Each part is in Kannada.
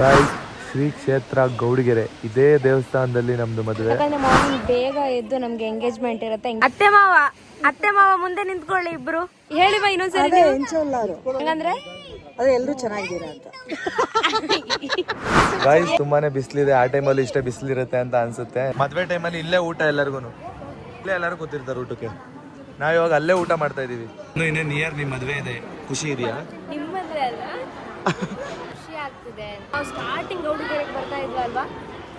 ಗಾಯ್ಸ್ ಶ್ರೀ ಕ್ಷೇತ್ರ ಗೌಡಿಗೆರೆ. ಇದೇ ದೇವಸ್ಥಾನದಲ್ಲಿ ನಮ್ದು ಮದುವೆ. ಯಾಕಂದ್ರೆ ಮಾರ್ನಿಂಗ್ ಬೇಗ ಎದ್ದು ನಮ್ಗೆ ಎಂಗೇಜ್ಮೆಂಟ್ ಇರುತ್ತೆ. ಅತ್ತೆ ಮಾವ ಅತ್ತೆ ಮಾವ ಮುಂದೆ ನಿಂತ್ಕೊಳ್ಳಿ ಇಬ್ರು. ಹೇಳಿ ಬಾ ಇನ್ನೊಂದ್ಸರಿ ನೀವು. ಹೆಂಚಲ್ಲಾರು ಹಂಗಂದ್ರೆ? ಅದೇ ಎಲ್ಲರೂ ಚೆನ್ನಾಗಿದ್ದೀರಾ ಅಂತ. ಗಾಯ್ಸ್ ತುಂಬಾನೇ ಬಿಸಿಲಿದೆ. ಆ ಟೈಮಲ್ಲಿ ಇಷ್ಟೇ ಬಿಸಿಲಿರುತ್ತೆ ಅಂತ ಅನ್ಸುತ್ತೆ. ಮದ್ವೆ ಟೈಮಲ್ಲಿ ಇಲ್ಲೇ ಊಟ ಎಲ್ಲರಿಗೂ ಇಲ್ಲೇ ಎಲ್ಲರೂ ಕೂತಿರ್ತಾರೆ ಊಟಕ್ಕೆ. ನಾವ್ ಇವಾಗ ಅಲ್ಲೇ ಊಟ ಮಾಡ್ತಾ ಇದೀವಿ. ಇನ್ನು ಇನ್ನೇ ನಿಯರ್ ನಿಮ್ ಮದ್ವೆ ಇದೆ? ಖುಷಿ ಇದೆಯಾ? ನಿಮ್ಮದ್ರೆ ಅಲ್ಲ? ನಾವು ಸ್ಟಾರ್ಟಿಂಗ್ಗೆ ಬರ್ತಾ ಇದ್ವಿ ಅಲ್ವಾ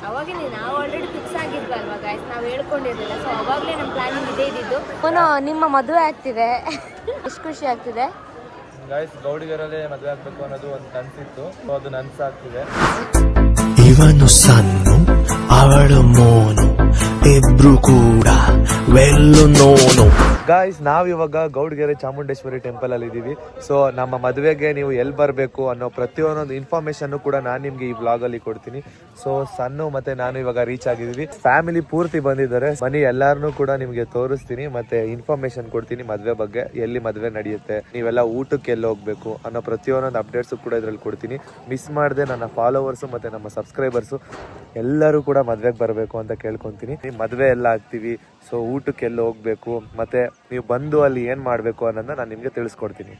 ಅವಾಗೇನೆ ನಾವು ಆಲ್ರೆಡಿ ಫಿಕ್ಸ್ ಆಗಿದ್ವಿ ಅಲ್ವಾ ಗಾಯ್ಸ್ ನಾವು ಹೇಳ್ಕೊಂಡಿರ್ಲಿಲ್ಲ. ಸೊ ಅವಾಗಲೇ ನಮ್ಮ ಪ್ಲಾನಿಂಗ್ ಇದೇ ಇದ್ದಿದ್ದು. ಪುನಃ ನಿಮ್ಮ ಮದುವೆ ಆಗ್ತಿದೆ. ಎಷ್ಟು ಖುಷಿ ಆಗ್ತಿದೆ? ಗಾಯ್ಸ್ ಗೌಡಿಗರಲ್ಲೇ ಮದುವೆ ಆಗ್ಬೇಕು ಅನ್ನೋದು ಒಂದು ಕನ್ಸಿತ್ತು. ಸೊ ಅದು ನನ್ಸಾಗ್ತಿದೆ. ಇವನು ಸಣ್ಣ ಅವಳು ಮೋನು ಇಬ್ರು ಕೂಡ. ವೆಲ್ಲು ನೋನು ಗಾಯ್ಸ್ ನಾವಿವಾಗ ಗೌಡ್ಗೆರೆ ಚಾಮುಂಡೇಶ್ವರಿ ಟೆಂಪಲ್ ಅಲ್ಲಿ ಇದ್ದೀವಿ ಸೊ ನಮ್ಮ ಮದುವೆಗೆ ನೀವು ಎಲ್ಲಿ ಬರಬೇಕು ಅನ್ನೋ ಪ್ರತಿಯೊಂದೊಂದು ಇನ್ಫಾರ್ಮೇಶನ್ ಕೂಡ ನಾನು ನಿಮ್ಗೆ ಈ ವ್ಲಾಗ್ ಅಲ್ಲಿ ಕೊಡ್ತೀನಿ. ಸೊ ಸಣ್ಣ ಮತ್ತೆ ನಾನು ಇವಾಗ ರೀಚ್ ಆಗಿದ್ದೀವಿ. ಫ್ಯಾಮಿಲಿ ಪೂರ್ತಿ ಬಂದಿದ್ದಾರೆ. ಬನ್ನಿ ಎಲ್ಲಾರನ್ನೂ ಕೂಡ ನಿಮ್ಗೆ ತೋರಿಸ್ತೀನಿ ಮತ್ತೆ ಇನ್ಫಾರ್ಮೇಶನ್ ಕೊಡ್ತೀನಿ ಮದುವೆ ಬಗ್ಗೆ. ಎಲ್ಲಿ ಮದುವೆ ನಡೆಯುತ್ತೆ, ನೀವೆಲ್ಲ ಊಟಕ್ಕೆ ಎಲ್ಲಿ ಹೋಗ್ಬೇಕು ಅನ್ನೋ ಪ್ರತಿಯೊಂದೊಂದು ಅಪ್ಡೇಟ್ಸ್ ಕೂಡ ಇದ್ರಲ್ಲಿ ಕೊಡ್ತೀನಿ. ಮಿಸ್ ಮಾಡದೆ ನನ್ನ ಫಾಲೋವರ್ಸು ಮತ್ತೆ ನಮ್ಮ ಸಬ್ಸ್ಕ್ರೈಬರ್ಸು ಎಲ್ಲರೂ ಕೂಡ ಮದುವೆಗೆ ಬರಬೇಕು ಅಂತ ಕೇಳ್ಕೊತೀನಿ. ಮದುವೆ ಎಲ್ಲ ಆಗ್ತೀವಿ. ಸೊ ಊಟಕ್ಕೆ ಎಲ್ಲಿ ಹೋಗ್ಬೇಕು, ಮತ್ತೆ ನೀವು ಬಂದು ಅಲ್ಲಿ ಏನು ಮಾಡಬೇಕು ಅನ್ನೋದನ್ನ ನಾನು ನಿಮಗೆ ತಿಳಿಸ್ಕೊಡ್ತೀನಿ.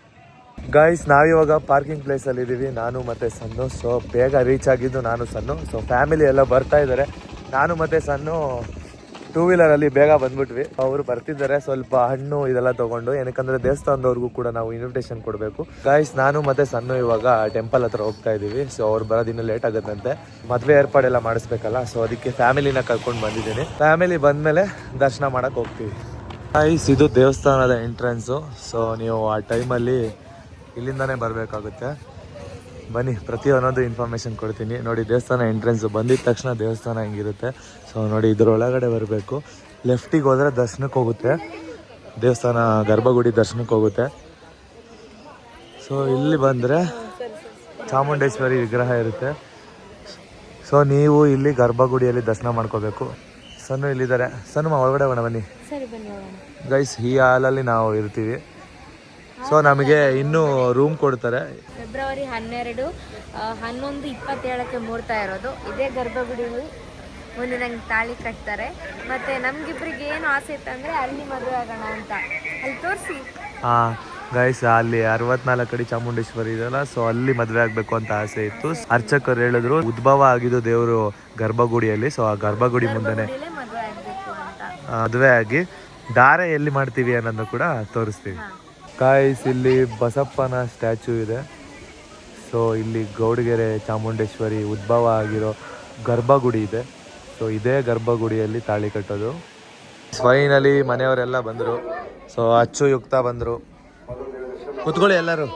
ಗಾಯ್ಸ್ ನಾವಿವಾಗ ಪಾರ್ಕಿಂಗ್ ಪ್ಲೇಸಲ್ಲಿ ಇದೀವಿ. ನಾನು ಮತ್ತೆ ಸನ್ನು ಸೊ ಬೇಗ ರೀಚ್ ಆಗಿದ್ದು ನಾನು ಸನ್ನು. ಸೊ ಫ್ಯಾಮಿಲಿ ಎಲ್ಲ ಬರ್ತಾ ಇದ್ದಾರೆ ನಾನು ಮತ್ತೆ ಸನ್ನು ಟೂ ವೀಲರ್ ಅಲ್ಲಿ ಬೇಗ ಬಂದ್ಬಿಟ್ವಿ. ಅವರು ಬರ್ತಿದ್ದಾರೆ. ಸ್ವಲ್ಪ ಹಣ್ಣು ಇದೆಲ್ಲ ತಗೊಂಡು, ಏನಕ್ಕಂದ್ರೆ ದೇವಸ್ಥಾನದವ್ರಿಗೂ ಕೂಡ ನಾವು ಇನ್ವಿಟೇಷನ್ ಕೊಡಬೇಕು. ಗಾಯ್ಸ್ ನಾನು ಮತ್ತೆ ಸಣ್ಣ ಇವಾಗ ಟೆಂಪಲ್ ಹತ್ರ ಹೋಗ್ತಾ ಇದೀವಿ. ಸೊ ಅವ್ರು ಬರೋದಿನ್ನೂ ಲೇಟ್ ಆಗುತ್ತಂತೆ. ಮದ್ವೆ ಏರ್ಪಾಡೆಲ್ಲ ಮಾಡಿಸ್ಬೇಕಲ್ಲ ಸೊ ಅದಕ್ಕೆ ಫ್ಯಾಮಿಲಿನ ಕರ್ಕೊಂಡು ಬಂದಿದ್ದೀನಿ. ಫ್ಯಾಮಿಲಿ ಬಂದ್ಮೇಲೆ ದರ್ಶನ ಮಾಡಕ್ ಹೋಗ್ತೀವಿ. ಗಾಯ್ಸ್ ಇದು ದೇವಸ್ಥಾನದ ಎಂಟ್ರೆನ್ಸು ಸೊ ನೀವು ಆ ಟೈಮಲ್ಲಿ ಇಲ್ಲಿಂದಾನೇ ಬರಬೇಕಾಗುತ್ತೆ. ಬನ್ನಿ ಪ್ರತಿಯೊಂದೊಂದು ಇನ್ಫಾರ್ಮೇಷನ್ ಕೊಡ್ತೀನಿ. ನೋಡಿ ದೇವಸ್ಥಾನ ಎಂಟ್ರೆನ್ಸ್ ಬಂದಿದ ತಕ್ಷಣ ದೇವಸ್ಥಾನ ಹೆಂಗಿರುತ್ತೆ. ಸೊ ನೋಡಿ ಇದ್ರೊಳಗಡೆ ಬರಬೇಕು. ಲೆಫ್ಟಿಗೆ ಹೋದರೆ ದರ್ಶನಕ್ಕೆ ಹೋಗುತ್ತೆ. ದೇವಸ್ಥಾನ ಗರ್ಭಗುಡಿ ದರ್ಶನಕ್ಕೆ ಹೋಗುತ್ತೆ. ಸೊ ಇಲ್ಲಿ ಬಂದರೆ ಚಾಮುಂಡೇಶ್ವರಿ ವಿಗ್ರಹ ಇರುತ್ತೆ. ಸೊ ನೀವು ಇಲ್ಲಿ ಗರ್ಭಗುಡಿಯಲ್ಲಿ ದರ್ಶನ ಮಾಡ್ಕೋಬೇಕು. ಸನ್ನು ಇಲ್ಲಿದ್ದಾರೆ. ಸನ್ನು ಒಳಗಡೆ ಬಣ್ಣ ಬನ್ನಿ. ಗೈಸ್ ಈ ಹಾಲಲ್ಲಿ ನಾವು ಇರ್ತೀವಿ. ಸೊ ನಮಗೆ ಇನ್ನೂ ರೂಮ್ ಕೊಡ್ತಾರೆ. ಫೆಬ್ರವರಿ ಹನ್ನೆರಡು ಹನ್ನೊಂದು ಇಪ್ಪತ್ತೇಳಕ್ಕೆ ಮೂರ್ತಾ ಇರೋದು. ಇದೇ ಗರ್ಭಗುಡಿಲಿ ಮುಂದೆ ನಂಗೆ ತಾಳಿ ಕಟ್ತಾರೆ. ಮತ್ತೆ ನಮ್ಗಿಬ್ರಿಗೆ ಏನು ಆಸೆ ಇತ್ತಂದ್ರೆ ಅಲ್ಲಿ ಮದುವೆ ಆಗೋಣ ಅಂತ. ಅಲ್ಲಿ ತೋರಿಸಿ. ಹಾ ಗೈಸ್ ಅಲ್ಲಿ ಅರವತ್ನಾಲ್ಕು ಅಡಿ ಚಾಮುಂಡೇಶ್ವರಿ ಇದೆಯಲ್ಲ ಸೊ ಅಲ್ಲಿ ಮದುವೆ ಆಗಬೇಕು ಅಂತ ಆಸೆ ಇತ್ತು. ಅರ್ಚಕರು ಹೇಳಿದ್ರು ಉದ್ಭವ ಆಗಿದ್ದು ದೇವರು ಗರ್ಭಗುಡಿಯಲ್ಲಿ ಸೊ ಆ ಗರ್ಭಗುಡಿ ಮುಂದೆ ಮದುವೆ ಆಗಿ ದಾರೆ ಎಲ್ಲಿ ಮಾಡ್ತೀವಿ ಅನ್ನೋದನ್ನು ಕೂಡ ತೋರಿಸ್ತೀವಿ. ಕಾಯ್ಸ್ ಇಲ್ಲಿ ಬಸಪ್ಪನ ಸ್ಟ್ಯಾಚು ಇದೆ. ಸೊ ಇಲ್ಲಿ ಗೌಡಗೆರೆ ಚಾಮುಂಡೇಶ್ವರಿ ಉದ್ಭವ ಆಗಿರೋ ಗರ್ಭಗುಡಿ ಇದೆ. ಸೊ ಇದೇ ಗರ್ಭಗುಡಿಯಲ್ಲಿ ತಾಳಿ ಕಟ್ಟೋದು. ಫೈನಲಿ ಮನೆಯವರೆಲ್ಲ ಬಂದರು. ಸೊ ಅಚ್ಚು ಯುಕ್ತ ಬಂದರು. ಕುತ್ಕೊಳ್ಳಿ ಎಲ್ಲರೂ.